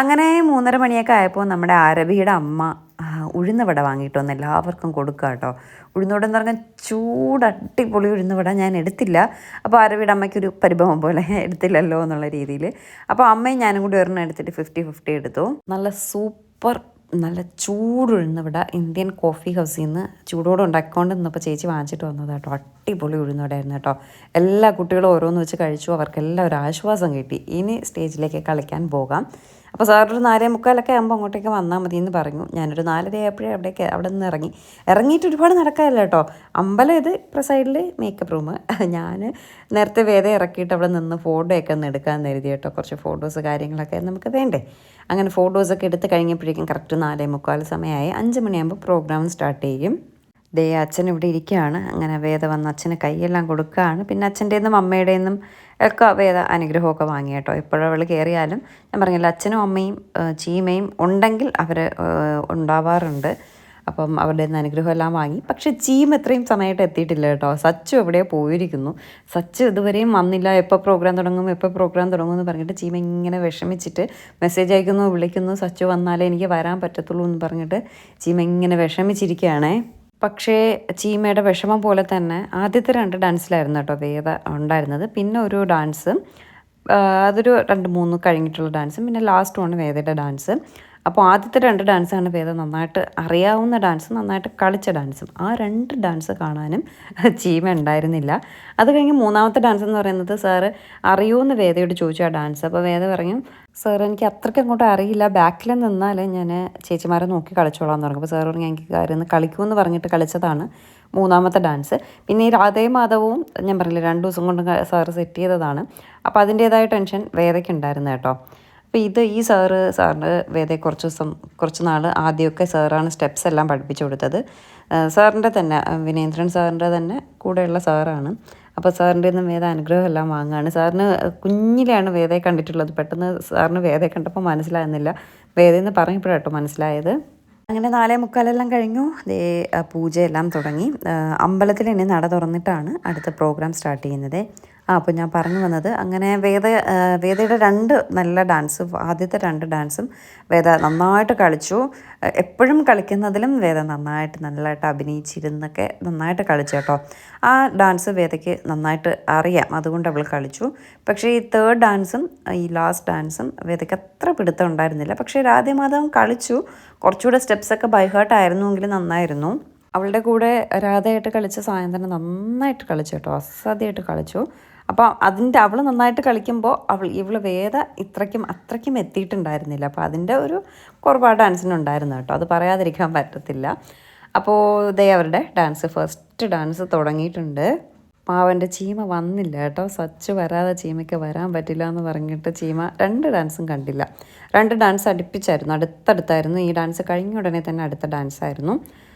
അങ്ങനെ മൂന്നര മണിയൊക്കെ ആയപ്പോൾ നമ്മുടെ അരബിയുടെ അമ്മ ഉഴുന്നുവട വാങ്ങിയിട്ട് വന്ന് എല്ലാവർക്കും കൊടുക്കുക കേട്ടോ. ഉഴുന്നുവട എന്ന് പറഞ്ഞാൽ ചൂട് അടിപൊളി ഞാൻ എടുത്തില്ല. അപ്പോൾ അരബിയുടെ അമ്മയ്ക്കൊരു പരിഭവം പോലെ എടുത്തില്ലല്ലോ എന്നുള്ള രീതിയിൽ അപ്പോൾ അമ്മയും ഞാനും കൂടി ഒരെണ്ണം എടുത്തിട്ട് ഫിഫ്റ്റി ഫിഫ്റ്റി എടുത്തു. നല്ല സൂപ്പർ നല്ല ചൂടുഴുന്നിവിടെ ഇന്ത്യൻ കോഫി ഹൗസിൽ നിന്ന് ചൂടോടെ ഉണ്ടാക്കിക്കൊണ്ട് നിന്നപ്പോൾ ചേച്ചി വാങ്ങിച്ചിട്ട് വന്നത് കേട്ടോ അടിപൊളി ഉഴുന്നോടായിരുന്നു കേട്ടോ എല്ലാ കുട്ടികളും ഓരോന്ന് വെച്ച് കഴിച്ചു. അവർക്കെല്ലാം ഒരു ആശ്വാസം കിട്ടി. ഇനി സ്റ്റേജിലേക്ക് കളിക്കാൻ പോകാം. അപ്പോൾ സാറൊരു നാലേ മുക്കാലൊക്കെ ആകുമ്പോൾ അങ്ങോട്ടേക്ക് വന്നാൽ മതി എന്ന് പറഞ്ഞു. ഞാനൊരു നാലര ആയപ്പോഴേ അവിടേക്ക് അവിടെ നിന്ന് ഇറങ്ങി. ഇറങ്ങിയിട്ട് ഒരുപാട് നടക്കാറില്ല കേട്ടോ. അമ്പലം ഇത് സൈഡിൽ മേക്കപ്പ് റൂം ഞാൻ നേരത്തെ വേദ ഇറക്കിയിട്ട് അവിടെ നിന്ന് ഫോട്ടോ ഒക്കെ ഒന്ന് എടുക്കാൻ എഴുതി കേട്ടോ. കുറച്ച് ഫോട്ടോസ് കാര്യങ്ങളൊക്കെ നമുക്ക് വേണ്ടേ. അങ്ങനെ ഫോട്ടോസൊക്കെ എടുത്ത് കഴിഞ്ഞപ്പോഴേക്കും കറക്റ്റ് നാലേ മുക്കാൽ സമയമായി. അഞ്ച് മണിയാകുമ്പോൾ പ്രോഗ്രാം സ്റ്റാർട്ട് ചെയ്യും. ദേ അച്ഛൻ ഇവിടെ ഇരിക്കുകയാണ്. അങ്ങനെ വേദ വന്ന് അച്ഛന് കൈയെല്ലാം കൊടുക്കുകയാണ്. പിന്നെ അച്ഛന്റെ നിന്നും അമ്മയുടെ നിന്നും ഒക്കെ വേദ അനുഗ്രഹമൊക്കെ വാങ്ങി കേട്ടോ. എപ്പോഴും അവൾ കയറിയാലും ഞാൻ പറഞ്ഞില്ല അച്ഛനും അമ്മയും ചീമയും ഉണ്ടെങ്കിൽ അവർ ഉണ്ടാവാറുണ്ട്. അപ്പം അവരുടെ നിന്ന് അനുഗ്രഹം എല്ലാം വാങ്ങി. പക്ഷെ ചീം എത്രയും സമയമായിട്ട് എത്തിയിട്ടില്ല കേട്ടോ. സച്ചു എവിടെയോ പോയിരിക്കുന്നു. സച്ചു ഇതുവരെയും വന്നില്ല. എപ്പോൾ പ്രോഗ്രാം തുടങ്ങും എപ്പോൾ പ്രോഗ്രാം തുടങ്ങും എന്ന് പറഞ്ഞിട്ട് ചീമ ഇങ്ങനെ വിഷമിച്ചിട്ട് മെസ്സേജ് അയക്കുന്നു വിളിക്കുന്നു. സച്ചു വന്നാലേ എനിക്ക് വരാൻ പറ്റത്തുള്ളൂ എന്ന് പറഞ്ഞിട്ട് ചീമ ഇങ്ങനെ വിഷമിച്ചിരിക്കുകയാണേ. പക്ഷേ ചീമയുടെ വിഷമം പോലെ തന്നെ ആദ്യത്തെ രണ്ട് ഡാൻസിലായിരുന്നു കേട്ടോ വേദ ഉണ്ടായിരുന്നത്. പിന്നെ ഒരു ഡാൻസ് അതൊരു രണ്ട് മൂന്ന് കഴിഞ്ഞിട്ടുള്ള ഡാൻസും പിന്നെ ലാസ്റ്റ് വൺ വേദയുടെ ഡാൻസ്. അപ്പോൾ ആദ്യത്തെ രണ്ട് ഡാൻസാണ് വേദ നന്നായിട്ട് അറിയാവുന്ന ഡാൻസും നന്നായിട്ട് കളിച്ച ഡാൻസും ആ രണ്ട് ഡാൻസ് കാണാനും ചീമ ഉണ്ടായിരുന്നില്ല. അത് കഴിഞ്ഞ് മൂന്നാമത്തെ ഡാൻസ് എന്ന് പറയുന്നത് സാറ് അറിയുമെന്ന് വേദയോട് ചോദിച്ചു ആ ഡാൻസ് അപ്പോൾ വേദ പറയും സാർ എനിക്ക് അത്രയ്ക്ക് അങ്ങോട്ട് അറിയില്ല. ബാക്കിൽ നിന്നാൽ ഞാൻ ചേച്ചിമാരെ നോക്കി കളിച്ചോളാം എന്ന് പറഞ്ഞു. അപ്പോൾ സാർ പറഞ്ഞു എനിക്ക് കാര്യം കളിക്കുമെന്ന് പറഞ്ഞിട്ട് കളിച്ചതാണ് മൂന്നാമത്തെ ഡാൻസ് പിന്നെ ഈ രാധയും മാധവും ഞാൻ പറഞ്ഞില്ല രണ്ട് ദിവസം കൊണ്ട് സാറ് സെറ്റ് ചെയ്തതാണ്. അപ്പോൾ അതിന്റേതായ ടെൻഷൻ വേദയ്ക്ക് ഉണ്ടായിരുന്നു കേട്ടോ. അപ്പോൾ ഇത് ഈ സാറ് സാറിന് വേദയെ കുറച്ച് ദിവസം കുറച്ച് നാൾ ആദ്യമൊക്കെ സാറാണ് സ്റ്റെപ്സ് എല്ലാം പഠിപ്പിച്ചു കൊടുത്തത്. സാറിന്റെ തന്നെ വിനേന്ദ്രൻ സാറിന്റെ തന്നെ കൂടെയുള്ള സാറാണ്. അപ്പോൾ സാറിന്റെ നിന്ന് വേദ അനുഗ്രഹം എല്ലാം വാങ്ങുകയാണ് സാറിന് കുഞ്ഞിലെയാണ് വേദയെ കണ്ടിട്ടുള്ളത്. പെട്ടെന്ന് സാറിന് വേദയെ കണ്ടപ്പോൾ മനസ്സിലാകുന്നില്ല. വേദയെന്ന് പറഞ്ഞപ്പോഴാട്ടോ മനസ്സിലായത്. അങ്ങനെ നാലേ മുക്കാലെല്ലാം കഴിഞ്ഞു. ദേ പൂജയെല്ലാം തുടങ്ങി. അമ്പലത്തിൽ ഇനി നട തുറന്നിട്ടാണ് അടുത്ത പ്രോഗ്രാം സ്റ്റാർട്ട് ചെയ്യുന്നത്. ആ അപ്പോൾ ഞാൻ പറഞ്ഞു വന്നത്. അങ്ങനെ വേദ വേദയുടെ രണ്ട് നല്ല ഡാൻസ് ആദ്യത്തെ രണ്ട് ഡാൻസും വേദ നന്നായിട്ട് കളിച്ചു. എപ്പോഴും കളിക്കുന്നതിലും വേദ നന്നായിട്ട് നല്ലതായിട്ട് അഭിനയിച്ചിരുന്നൊക്കെ നന്നായിട്ട് കളിച്ചു കേട്ടോ. ആ ഡാൻസ് വേദയ്ക്ക് നന്നായിട്ട് അറിയാം അതുകൊണ്ട് അവൾ കളിച്ചു. പക്ഷേ ഈ തേർഡ് ഡാൻസും ഈ ലാസ്റ്റ് ഡാൻസും വേദയ്ക്ക് അത്ര പിടുത്തം ഉണ്ടായിരുന്നില്ല. പക്ഷേ രാധമാധവൻ കളിച്ചു. കുറച്ചുകൂടെ സ്റ്റെപ്സൊക്കെ ബൈഹാർട്ട് ആയിരുന്നുവെങ്കിൽ നന്നായിരുന്നു. അവളുടെ കൂടെ രാധയായിട്ട് കളിച്ച സായന്തനം നന്നായിട്ട് കളിച്ചു കേട്ടോ. അസാധ്യമായിട്ട് കളിച്ചു. അപ്പോൾ അതിന്റെ അവൾ നന്നായിട്ട് കളിക്കുമ്പോൾ അവൾ ഇവൾ വേദ ഇത്രയ്ക്കും അത്രയ്ക്കും എത്തിയിട്ടുണ്ടായിരുന്നില്ല. അപ്പോൾ അതിന്റെ ഒരു കുറവാ ഡാൻസിനുണ്ടായിരുന്നു കേട്ടോ. അത് പറയാതിരിക്കാൻ പറ്റത്തില്ല. അപ്പോൾ ദേ അവരുടെ ഡാൻസ് ഫസ്റ്റ് ഡാൻസ് തുടങ്ങിയിട്ടുണ്ട്. പാവന്റെ ചീമ വന്നില്ല കേട്ടോ. സച്ച് വരാതെ ചീമയ്ക്ക് വരാൻ പറ്റില്ല എന്ന് പറഞ്ഞിട്ട് ചീമ രണ്ട് ഡാൻസും കണ്ടില്ല. രണ്ട് ഡാൻസ് അടുപ്പിച്ചായിരുന്നു. അടുത്തടുത്തായിരുന്നു. ഈ ഡാൻസ് കഴിഞ്ഞ ഉടനെ തന്നെ അടുത്ത ഡാൻസ് ആയിരുന്നു. ആ,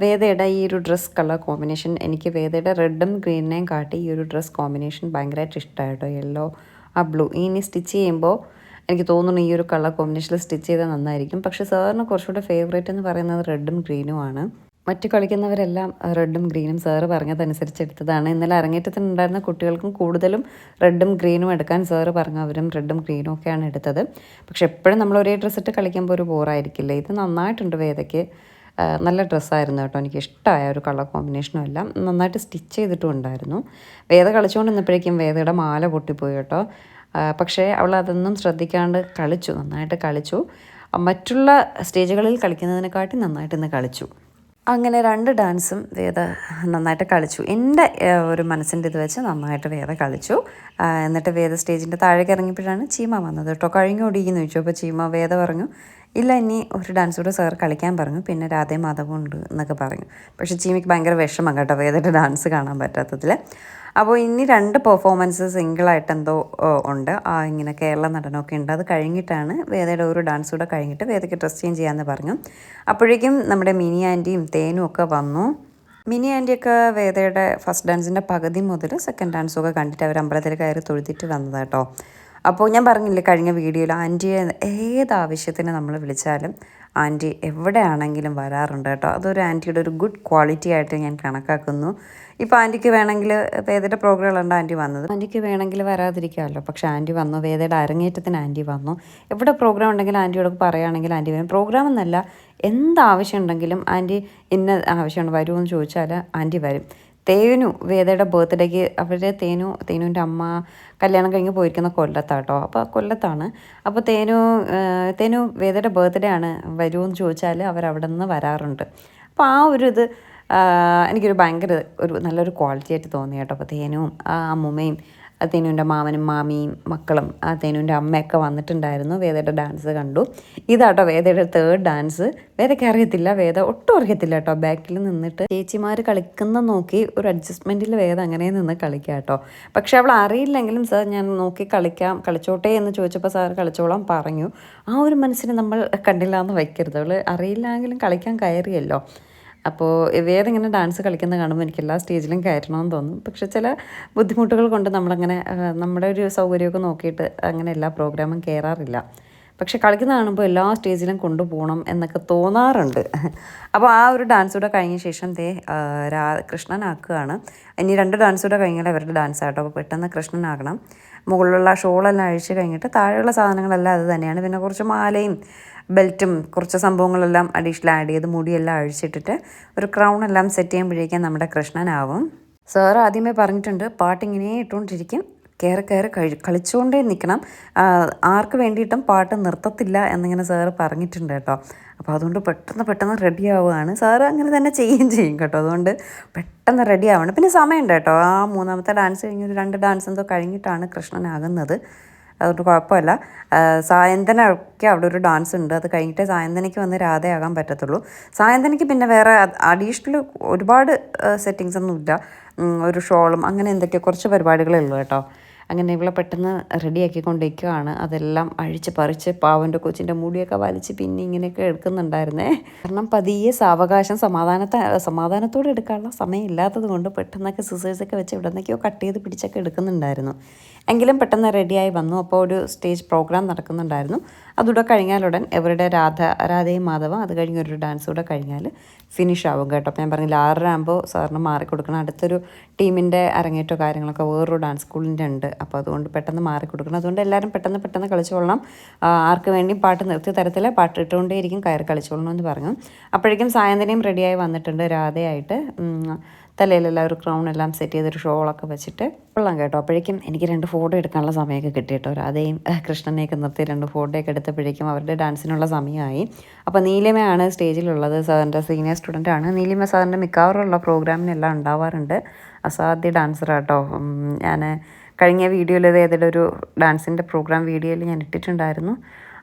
വേദയുടെ ഈ ഒരു ഡ്രസ് കളർ കോമ്പിനേഷൻ എനിക്ക് വേദയുടെ റെഡും ഗ്രീനിനെയും കാട്ടി ഈ ഒരു ഡ്രസ് കോമ്പിനേഷൻ ഭയങ്കരമായിട്ട് ഇഷ്ടമായിട്ടോ യെല്ലോ ആ ബ്ലൂ ഇനി സ്റ്റിച്ച് ചെയ്യുമ്പോൾ എനിക്ക് തോന്നുന്നു ഈ ഒരു കളർ കോമ്പിനേഷനിൽ സ്റ്റിച്ച് ചെയ്താൽ നന്നായിരിക്കും. പക്ഷേ സാറിന് കുറച്ചുകൂടെ ഫേവറേറ്റ് എന്ന് പറയുന്നത് റെഡും ഗ്രീനും ആണ്. മറ്റു കളിക്കുന്നവരെല്ലാം റെഡും ഗ്രീനും സാറ് പറഞ്ഞതനുസരിച്ച് എടുത്തതാണ്. ഇന്നലെ അരങ്ങേറ്റത്തിന് ഉണ്ടായിരുന്ന കുട്ടികൾക്കും കൂടുതലും റെഡും ഗ്രീനും എടുക്കാൻ സാറ് പറഞ്ഞു അവരും റെഡും ഗ്രീനും ഒക്കെയാണ് എടുത്തത്. പക്ഷെ എപ്പോഴും നമ്മൾ ഒരേ ഡ്രസ്സ് ഇട്ട് കളിക്കുമ്പോൾ ഒരു ബോറായിരിക്കില്ലേ ഇത് നന്നായിട്ടുണ്ട് വേദയ്ക്ക്. നല്ല ഡ്രസ്സായിരുന്നു കേട്ടോ. എനിക്ക് ഇഷ്ടമായ ഒരു കളർ കോമ്പിനേഷനും എല്ലാം നന്നായിട്ട് സ്റ്റിച്ച് ചെയ്തിട്ടും ഉണ്ടായിരുന്നു വേദ കളിച്ചുകൊണ്ട് നിന്നപ്പോഴേക്കും വേദയുടെ മാല പൊട്ടിപ്പോയി കേട്ടോ. പക്ഷേ അവൾ അതൊന്നും ശ്രദ്ധിക്കാണ്ട് കളിച്ചു നന്നായിട്ട് കളിച്ചു. മറ്റുള്ള സ്റ്റേജുകളിൽ കളിക്കുന്നതിനെക്കാട്ടി നന്നായിട്ട് ഇന്ന് കളിച്ചു. അങ്ങനെ രണ്ട് ഡാൻസും വേദ നന്നായിട്ട് കളിച്ചു. എന്റെ ഒരു മനസ്സിന്റെ ഇത് വെച്ച് നന്നായിട്ട് വേദ കളിച്ചു. എന്നിട്ട് വേദ സ്റ്റേജിന്റെ താഴേക്ക് ഇറങ്ങിയപ്പോഴാണ് ചീമ വന്നത് കേട്ടോ. കഴിഞ്ഞോടിയെന്ന് ചോദിച്ചു അപ്പോൾ ചീമ വേദ പറഞ്ഞു ഇല്ല ഇനി ഒരു ഡാൻസ് കൂടെ സാർ കളിക്കാൻ പറഞ്ഞു. പിന്നെ രാധേ മാധവും ഉണ്ട് എന്നൊക്കെ പറഞ്ഞു. പക്ഷെ ചീമിക്ക് ഭയങ്കര വിഷമം കേട്ടോ വേദയുടെ ഡാൻസ് കാണാൻ പറ്റാത്തതിൽ അപ്പോൾ ഇനി രണ്ട് പെർഫോമൻസ് സിംഗിളായിട്ട് എന്തോ ഉണ്ട്. ആ ഇങ്ങനെ കേരള നടനമൊക്കെ ഉണ്ട്. അത് കഴിഞ്ഞിട്ടാണ് വേദയുടെ ഒരു ഡാൻസ് കൂടെ കഴിഞ്ഞിട്ട് വേദയ്ക്ക് ഡ്രസ് ചേഞ്ച് ചെയ്യാമെന്ന് പറഞ്ഞു. അപ്പോഴേക്കും നമ്മുടെ മിനി ആന്റിയും തേനും ഒക്കെ വന്നു. മിനി ആന്റിയൊക്കെ വേദയുടെ ഫസ്റ്റ് ഡാൻസിന്റെ പകുതി മുതൽ സെക്കൻഡ് ഡാൻസൊക്കെ കണ്ടിട്ട് അവർ അമ്പലത്തിൽ കയറി തൊഴുതിട്ട് വന്നതാട്ടോ അപ്പോൾ ഞാൻ പറഞ്ഞില്ലേ കഴിഞ്ഞ വീഡിയോയിൽ ആന്റിയെ ഏത് ആവശ്യത്തിന് നമ്മൾ വിളിച്ചാലും ആന്റി എവിടെയാണെങ്കിലും വരാറുണ്ട് കേട്ടോ. അതൊരു ആന്റിയുടെ ഒരു ഗുഡ് ക്വാളിറ്റി ആയിട്ട് ഞാൻ കണക്കാക്കുന്നു. ഇപ്പോൾ ആന്റിക്ക് വേണമെങ്കിൽ വേദയുടെ പ്രോഗ്രാമുണ്ട് ആന്റി വന്നത്. ആന്റിക്ക് വേണമെങ്കിൽ വരാതിരിക്കാമല്ലോ. പക്ഷേ ആന്റി വന്നു വേദയുടെ അരങ്ങേറ്റത്തിന് ആന്റി വന്നു. എവിടെ പ്രോഗ്രാം ഉണ്ടെങ്കിൽ ആന്റിയോട് പറയുകയാണെങ്കിൽ ആന്റി വരും. പ്രോഗ്രാം എന്നല്ല എന്താവശ്യമുണ്ടെങ്കിലും ആന്റി ഇന്ന ആവശ്യമുണ്ട് വരുമോ എന്ന് ചോദിച്ചാൽ ആന്റി വരും. തേനു വേദയുടെ ബർത്ത്ഡേക്ക് അവർ തേനു തേനുവിന്റെ അമ്മ കല്യാണം കഴിഞ്ഞ് പോയിരിക്കുന്ന കൊല്ലത്താട്ടോ. അപ്പോൾ കൊല്ലത്താണ്. അപ്പോൾ തേനു തേനു വേദയുടെ ബർത്ത്ഡേ ആണ് വരുമെന്ന് ചോദിച്ചാൽ അവരവിടെ നിന്ന് വരാറുണ്ട്. അപ്പോൾ ആ ഒരു ഇത് എനിക്കൊരു ഭയങ്കര ഒരു നല്ലൊരു ക്വാളിറ്റി ആയിട്ട് തോന്നി കേട്ടോ. അപ്പോൾ തേനുവും ആ അമ്മൂമ്മയും ആ മാമനും മാമിയും മക്കളും ആ തേനുവിന്റെ അമ്മയൊക്കെ വന്നിട്ടുണ്ടായിരുന്നു. വേദയുടെ ഡാൻസ് കണ്ടു. ഇതാട്ടോ വേദയുടെ തേർഡ് ഡാൻസ് വേദയ്ക്ക് അറിയത്തില്ല വേദ ഒട്ടും അറിയത്തില്ല കേട്ടോ. ബാക്കിൽ നിന്നിട്ട് ചേച്ചിമാർ കളിക്കുന്ന നോക്കി ഒരു അഡ്ജസ്റ്റ്മെന്റിൽ വേദ അങ്ങനെ നിന്ന് കളിക്കാം കേട്ടോ. പക്ഷെ അവൾ അറിയില്ലെങ്കിലും സാർ ഞാൻ നോക്കി കളിക്കാം കളിച്ചോട്ടെ എന്ന് ചോദിച്ചപ്പോൾ സാർ കളിച്ചോളാം പറഞ്ഞു. ആ ഒരു മനസ്സിന് നമ്മൾ കണ്ടില്ല എന്ന് വയ്ക്കരുത്. അവൾ അറിയില്ലെങ്കിലും കളിക്കാൻ കയറിയല്ലോ. അപ്പോൾ വേറെ ഇങ്ങനെ ഡാൻസ് കളിക്കുന്ന കാണുമ്പോൾ എനിക്ക് എല്ലാ സ്റ്റേജിലും കയറ്റണമെന്ന് തോന്നും. പക്ഷെ ചില ബുദ്ധിമുട്ടുകൾ കൊണ്ട് നമ്മളങ്ങനെ നമ്മുടെ ഒരു സൗകര്യമൊക്കെ നോക്കിയിട്ട് അങ്ങനെ എല്ലാ പ്രോഗ്രാമും കയറാറില്ല പക്ഷെ കളിക്കുന്ന കാണുമ്പോൾ എല്ലാ സ്റ്റേജിലും കൊണ്ടുപോകണം എന്നൊക്കെ തോന്നാറുണ്ട്. അപ്പോൾ ആ ഒരു ഡാൻസ് കൂടെ കഴിഞ്ഞ ശേഷം ദേ രാ കൃഷ്ണനാക്കുകയാണ്. ഇനി രണ്ട് ഡാൻസ് കൂടെ കഴിഞ്ഞാൽ അവരുടെ ഡാൻസ് ആട്ടോ. അപ്പോൾ പെട്ടെന്ന് കൃഷ്ണനാകണം. മുകളിലുള്ള ഷോളെല്ലാം അഴിച്ച് കഴിഞ്ഞിട്ട് താഴെയുള്ള സാധനങ്ങളെല്ലാം അത് തന്നെയാണ്. പിന്നെ കുറച്ച് മാലയും ബെൽറ്റും കുറച്ച് സംഭവങ്ങളെല്ലാം അഡീഷണൽ ആഡ് ചെയ്ത് മുടിയെല്ലാം അഴിച്ചിട്ടിട്ട് ഒരു ക്രൗൺ എല്ലാം സെറ്റ് ചെയ്യുമ്പോഴേക്കും നമ്മുടെ കൃഷ്ണനാവും. സാർ ആദ്യമേ പറഞ്ഞിട്ടുണ്ട് പാട്ടിങ്ങനെ ഇട്ടുകൊണ്ടിരിക്കും. കയറി കയറി കഴി കളിച്ചുകൊണ്ടേ നിൽക്കണം ആർക്ക് വേണ്ടിയിട്ടും പാട്ട് നിർത്തത്തില്ല എന്നിങ്ങനെ സാറ് പറഞ്ഞിട്ടുണ്ട് കേട്ടോ. അപ്പോൾ അതുകൊണ്ട് പെട്ടെന്ന് പെട്ടെന്ന് റെഡി ആവുകയാണ്. സാറ് അങ്ങനെ തന്നെ ചെയ്യുകയും ചെയ്യും കേട്ടോ. അതുകൊണ്ട് പെട്ടെന്ന് റെഡി ആവണം. പിന്നെ സമയമുണ്ട് കേട്ടോ. ആ മൂന്നാമത്തെ ഡാൻസ് കഴിഞ്ഞ് ഒരു രണ്ട് ഡാൻസ് എന്തോ കഴിഞ്ഞിട്ടാണ് കൃഷ്ണനാകുന്നത്. അതുകൊണ്ട് കുഴപ്പമില്ല. സായന്തനയ്ക്ക് അവിടെ ഒരു ഡാൻസ് ഉണ്ട്. അത് കഴിഞ്ഞിട്ടേ സായന്തനയ്ക്ക് വന്ന് രാധയാകാൻ പറ്റത്തുള്ളൂ. സായന്തനയ്ക്ക് പിന്നെ വേറെ അഡീഷണൽ ഒരുപാട് സെറ്റിങ്സ് ഒന്നും ഇല്ല. ഒരു ഷോളും അങ്ങനെ എന്തൊക്കെയോ കുറച്ച് പരിപാടികളേ ഉള്ളൂ കേട്ടോ. അങ്ങനെ ഇവളെ പെട്ടെന്ന് റെഡിയാക്കിക്കൊണ്ടിരിക്കുകയാണ് അതെല്ലാം അഴിച്ച് പറിച്ച് പാവന്റെ കൊച്ചിന്റെ മുടിയൊക്കെ വലിച്ച് പിന്നെ ഇങ്ങനെയൊക്കെ എടുക്കുന്നുണ്ടായിരുന്നേ. കാരണം പതിയെ സാവകാശം സമാധാനത്തെ സമാധാനത്തോടെ എടുക്കാനുള്ള സമയം ഇല്ലാത്തത് കൊണ്ട് പെട്ടെന്നൊക്കെ സിസേഴ്സൊക്കെ വെച്ച് ഇവിടെ നിന്നൊക്കെയോ കട്ട് ചെയ്ത് പിടിച്ചൊക്കെ എടുക്കുന്നുണ്ടായിരുന്നു. എങ്കിലും പെട്ടെന്ന് റെഡിയായി വന്നു. അപ്പോൾ ഒരു സ്റ്റേജ് പ്രോഗ്രാം നടക്കുന്നുണ്ടായിരുന്നു. അതുകൂടെ കഴിഞ്ഞാലുടൻ ഇവരുടെ രാധ രാധയും മാധവ അത് കഴിഞ്ഞ് ഒരു ഡാൻസ് കൂടെ കഴിഞ്ഞാൽ ഫിനിഷ് ആവും കേട്ടോ. അപ്പോൾ ഞാൻ പറഞ്ഞില്ല ആറര ആകുമ്പോൾ സാറിന് മാറിക്കൊടുക്കണം അടുത്തൊരു ടീമിന്റെ അരങ്ങേറ്റോ കാര്യങ്ങളൊക്കെ വേറൊരു ഡാൻസ് സ്കൂളിന്റെ ഉണ്ട്. അപ്പോൾ അതുകൊണ്ട് പെട്ടെന്ന് മാറിക്കൊടുക്കണം അതുകൊണ്ട് എല്ലാവരും പെട്ടെന്ന് പെട്ടെന്ന് കളിച്ചോളണം ആ, ആർക്ക് വേണ്ടി പാട്ട് നിർത്തി തരത്തില്ല പാട്ട് ഇട്ടുകൊണ്ടേയിരിക്കും കയറി കളിച്ചോളണം എന്ന് പറഞ്ഞു. അപ്പോഴേക്കും സായന്തനയും റെഡിയായി വന്നിട്ടുണ്ട് രാധയായിട്ട്. തലയിലെല്ലാം ഒരു ക്രൗൺ എല്ലാം സെറ്റ് ചെയ്തൊരു ഷോളൊക്കെ വെച്ചിട്ട് കൊള്ളാം കേട്ടോ. അപ്പോഴേക്കും എനിക്ക് രണ്ട് ഫോട്ടോ എടുക്കാനുള്ള സമയമൊക്കെ കിട്ടി കേട്ടോ. രാധയും കൃഷ്ണനെയൊക്കെ നിർത്തി രണ്ട് ഫോട്ടോയൊക്കെ എടുത്തപ്പോഴേക്കും അവരുടെ ഡാൻസിനുള്ള സമയമായി. അപ്പോൾ നീലിമയാണ് സ്റ്റേജിലുള്ളത് സാറിന്റെ സീനിയർ സ്റ്റുഡന്റ് ആണ്. നീലിമ സാറിന്റെ മിക്കവാറുള്ള പ്രോഗ്രാമിനെല്ലാം ഉണ്ടാവാറുണ്ട്. അസാധ്യ ഡാൻസറാട്ടോ ഞാൻ കഴിഞ്ഞ വീഡിയോയിൽ ഏതെങ്കിലും ഒരു ഡാൻസിന്റെ പ്രോഗ്രാം വീഡിയോയിൽ ഞാൻ ഇട്ടിട്ടുണ്ടായിരുന്നു.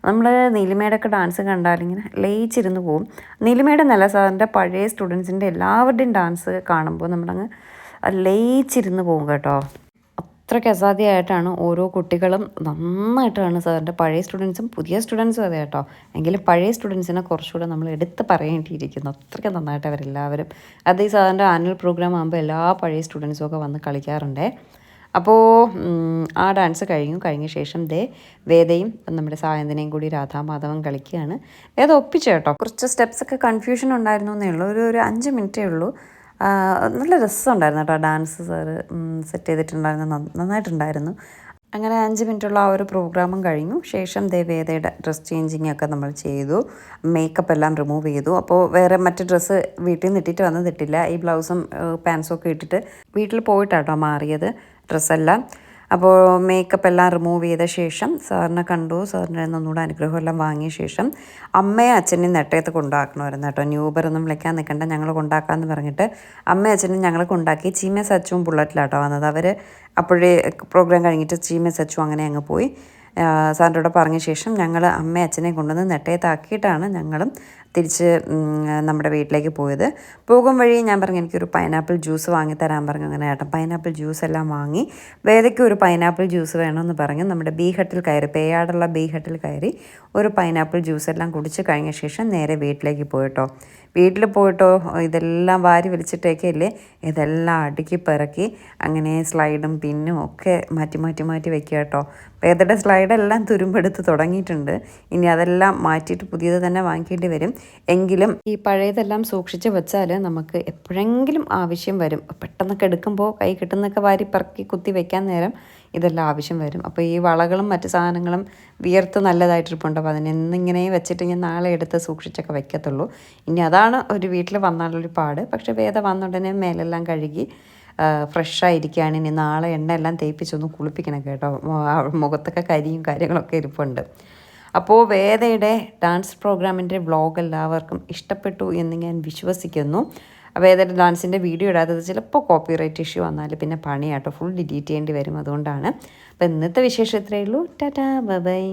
നമ്മൾ നീലിമയുടെ ഒക്കെ ഡാൻസ് കണ്ടാൽ ഇങ്ങനെ ലയിച്ചിരുന്ന് പോവും. നീലിമയുടെ നല്ല സാറിന്റെ പഴയ സ്റ്റുഡൻസിന്റെ എല്ലാവരുടെയും ഡാൻസ് കാണുമ്പോൾ നമ്മളങ്ങ് ലയിച്ചിരുന്ന് പോകും കേട്ടോ. അത്രയ്ക്ക് അസാധ്യമായിട്ടാണ് ഓരോ കുട്ടികളും നന്നായിട്ടാണ് സാറിന്റെ പഴയ സ്റ്റുഡൻസും പുതിയ സ്റ്റുഡൻസും അതെ കേട്ടോ. എങ്കിലും പഴയ സ്റ്റുഡൻസിനെ കുറച്ചുകൂടെ നമ്മൾ എടുത്ത് പറയേണ്ടിയിരിക്കുന്നു. അത്രയ്ക്ക് നന്നായിട്ട് അവരെല്ലാവരും. അത് ഈ സാറിന്റെ ആനുവൽ പ്രോഗ്രാം ആകുമ്പോൾ എല്ലാ പഴയ സ്റ്റുഡൻസും ഒക്കെ വന്ന് കളിക്കാറുണ്ടേ. അപ്പോൾ ആ ഡാൻസ് കഴിഞ്ഞു. കഴിഞ്ഞ ശേഷം ദേ വേദയും നമ്മുടെ സായന്തനയും കൂടി രാധാമാധവൻ കളിക്കുകയാണ്. വേദ ഒപ്പിച്ചു കേട്ടോ? കുറച്ച് സ്റ്റെപ്സ് ഒക്കെ കൺഫ്യൂഷൻ ഉണ്ടായിരുന്നു എന്നേ ഉള്ളൂ. ഒരു ഒരു അഞ്ച് മിനിറ്റേ ഉള്ളൂ. നല്ല രസമുണ്ടായിരുന്നു കേട്ടോ ഡാൻസ് സാറ് സെറ്റ് ചെയ്തിട്ടുണ്ടായിരുന്നു നന്ന- നന്നായിട്ടുണ്ടായിരുന്നു. അങ്ങനെ അഞ്ച് മിനിറ്റുള്ള ആ ഒരു പ്രോഗ്രാമും കഴിഞ്ഞു. ശേഷം ദേ വേദയുടെ ഡ്രസ് ചേഞ്ചിങ് ഒക്കെ നമ്മൾ ചെയ്തു. മേക്കപ്പ് എല്ലാം റിമൂവ് ചെയ്തു. അപ്പോൾ വേറെ മറ്റ് ഡ്രസ്സ് വീട്ടിൽ നിന്ന് ഇട്ടിട്ട് വന്നിട്ടില്ല. ഈ ബ്ലൗസും പാൻസും ഒക്കെ ഇട്ടിട്ട് വീട്ടിൽ പോയിട്ടാട്ടോ മാറിയത്. ഡ്രസ്സെല്ലാം അപ്പോൾ മേക്കപ്പ് എല്ലാം റിമൂവ് ചെയ്ത ശേഷം സാറിനെ കണ്ടു. സാറിന്റെ ഒന്നുകൂടെ അനുഗ്രഹം എല്ലാം വാങ്ങിയ ശേഷം അമ്മയും അച്ഛനെയും നെട്ടയത്ത് കൊണ്ടാക്കണമായിരുന്നു കേട്ടോ. ന്യൂബറൊന്നും വിളിക്കാൻ നിൽക്കണ്ട ഞങ്ങൾ കൊണ്ടാക്കാമെന്ന് പറഞ്ഞിട്ട് അമ്മയും അച്ഛനും ഞങ്ങൾ കൊണ്ടാക്കി. ചീമ സച്ചും ബുള്ളറ്റിലാട്ടോ വന്നത്. അവർ അപ്പോഴേ പ്രോഗ്രാം കഴിഞ്ഞിട്ട് ചീമ സച്ചു അങ്ങനെ അങ്ങ് പോയി. സാറിന്റെ പറഞ്ഞ ശേഷം ഞങ്ങൾ അമ്മയും അച്ഛനെയും കൊണ്ടുവന്ന് നെട്ടയത്താക്കിയിട്ടാണ് ഞങ്ങളും തിരിച്ച് നമ്മുടെ വീട്ടിലേക്ക് പോയത്. പോകും വഴി ഞാൻ പറഞ്ഞു എനിക്കൊരു പൈനാപ്പിൾ ജ്യൂസ് വാങ്ങി തരാൻ പറഞ്ഞു. അങ്ങനെ ഏട്ടൻ പൈനാപ്പിൾ ജ്യൂസ് എല്ലാം വാങ്ങി വേദയ്ക്ക് ഒരു പൈനാപ്പിൾ ജ്യൂസ് വേണമെന്ന് പറഞ്ഞു. നമ്മുടെ ബീ ഹട്ടിൽ കയറി പേയാടുള്ള ബീ ഹട്ടിൽ കയറി ഒരു പൈനാപ്പിൾ ജ്യൂസ് എല്ലാം കുടിച്ച് കഴിഞ്ഞ ശേഷം നേരെ വീട്ടിലേക്ക് പോയിട്ടോ വീട്ടിൽ പോയിട്ടോ ഇതെല്ലാം വാരി വലിച്ചിട്ടേക്കല്ലേ ഇതെല്ലാം അടുക്കി പിറക്കി അങ്ങനെ സ്ലൈഡും പിന്നും ഒക്കെ മാറ്റി മാറ്റി മാറ്റി വെക്കുക കേട്ടോ. വേദയുടെ സ്ലൈഡെല്ലാം തുരുമ്പെടുത്ത് തുടങ്ങിയിട്ടുണ്ട്. ഇനി അതെല്ലാം മാറ്റിയിട്ട് പുതിയത് തന്നെ വാങ്ങിക്കേണ്ടി വരും. എങ്കിലും ഈ പഴയതെല്ലാം സൂക്ഷിച്ച് വെച്ചാൽ നമുക്ക് എപ്പോഴെങ്കിലും ആവശ്യം വരും. പെട്ടെന്നൊക്കെ എടുക്കുമ്പോൾ കൈ കിട്ടുന്നൊക്കെ വാരി പറക്കി കുത്തി വെക്കാൻ നേരം ഇതെല്ലാം ആവശ്യം വരും. അപ്പോൾ ഈ വളകളും മറ്റു സാധനങ്ങളും വിയർത്ത് നല്ലതായിട്ടിരിപ്പുണ്ട്. അപ്പോൾ അതിനെന്നിങ്ങനെ വെച്ചിട്ട് ഞാൻ നാളെ എടുത്ത് സൂക്ഷിച്ചൊക്കെ വെക്കത്തുള്ളൂ. ഇനി അതാണ് ഒരു വീട്ടിൽ വന്നാലൊരു പാട്. പക്ഷേ വേദ വന്ന ഉടനെ മേലെല്ലാം കഴുകി ഫ്രഷായിരിക്കുകയാണ് ഇനി നാളെ എണ്ണ എല്ലാം തേപ്പിച്ചൊന്ന് കുളിപ്പിക്കണം കേട്ടോ. മുഖത്തൊക്കെ കരിയും കാര്യങ്ങളൊക്കെ ഇരിപ്പുണ്ട്. അപ്പോൾ വേദയുടെ ഡാൻസ് പ്രോഗ്രാമിന്റെ വ്ളോഗ് എല്ലാവർക്കും ഇഷ്ടപ്പെട്ടു എന്ന് ഞാൻ വിശ്വസിക്കുന്നു. വേദയുടെ ഡാൻസിന്റെ വീഡിയോ ഇടാത്തത് ചിലപ്പോൾ കോപ്പിറൈറ്റ് ഇഷ്യൂ വന്നാൽ പിന്നെ പണിയാട്ടോ. ഫുൾ ഡിലീറ്റ് ചെയ്യേണ്ടി വരും അതുകൊണ്ടാണ്. അപ്പോൾ ഇന്നത്തെ വിശേഷം ഇത്രയേ ഉള്ളൂ. Tata bye.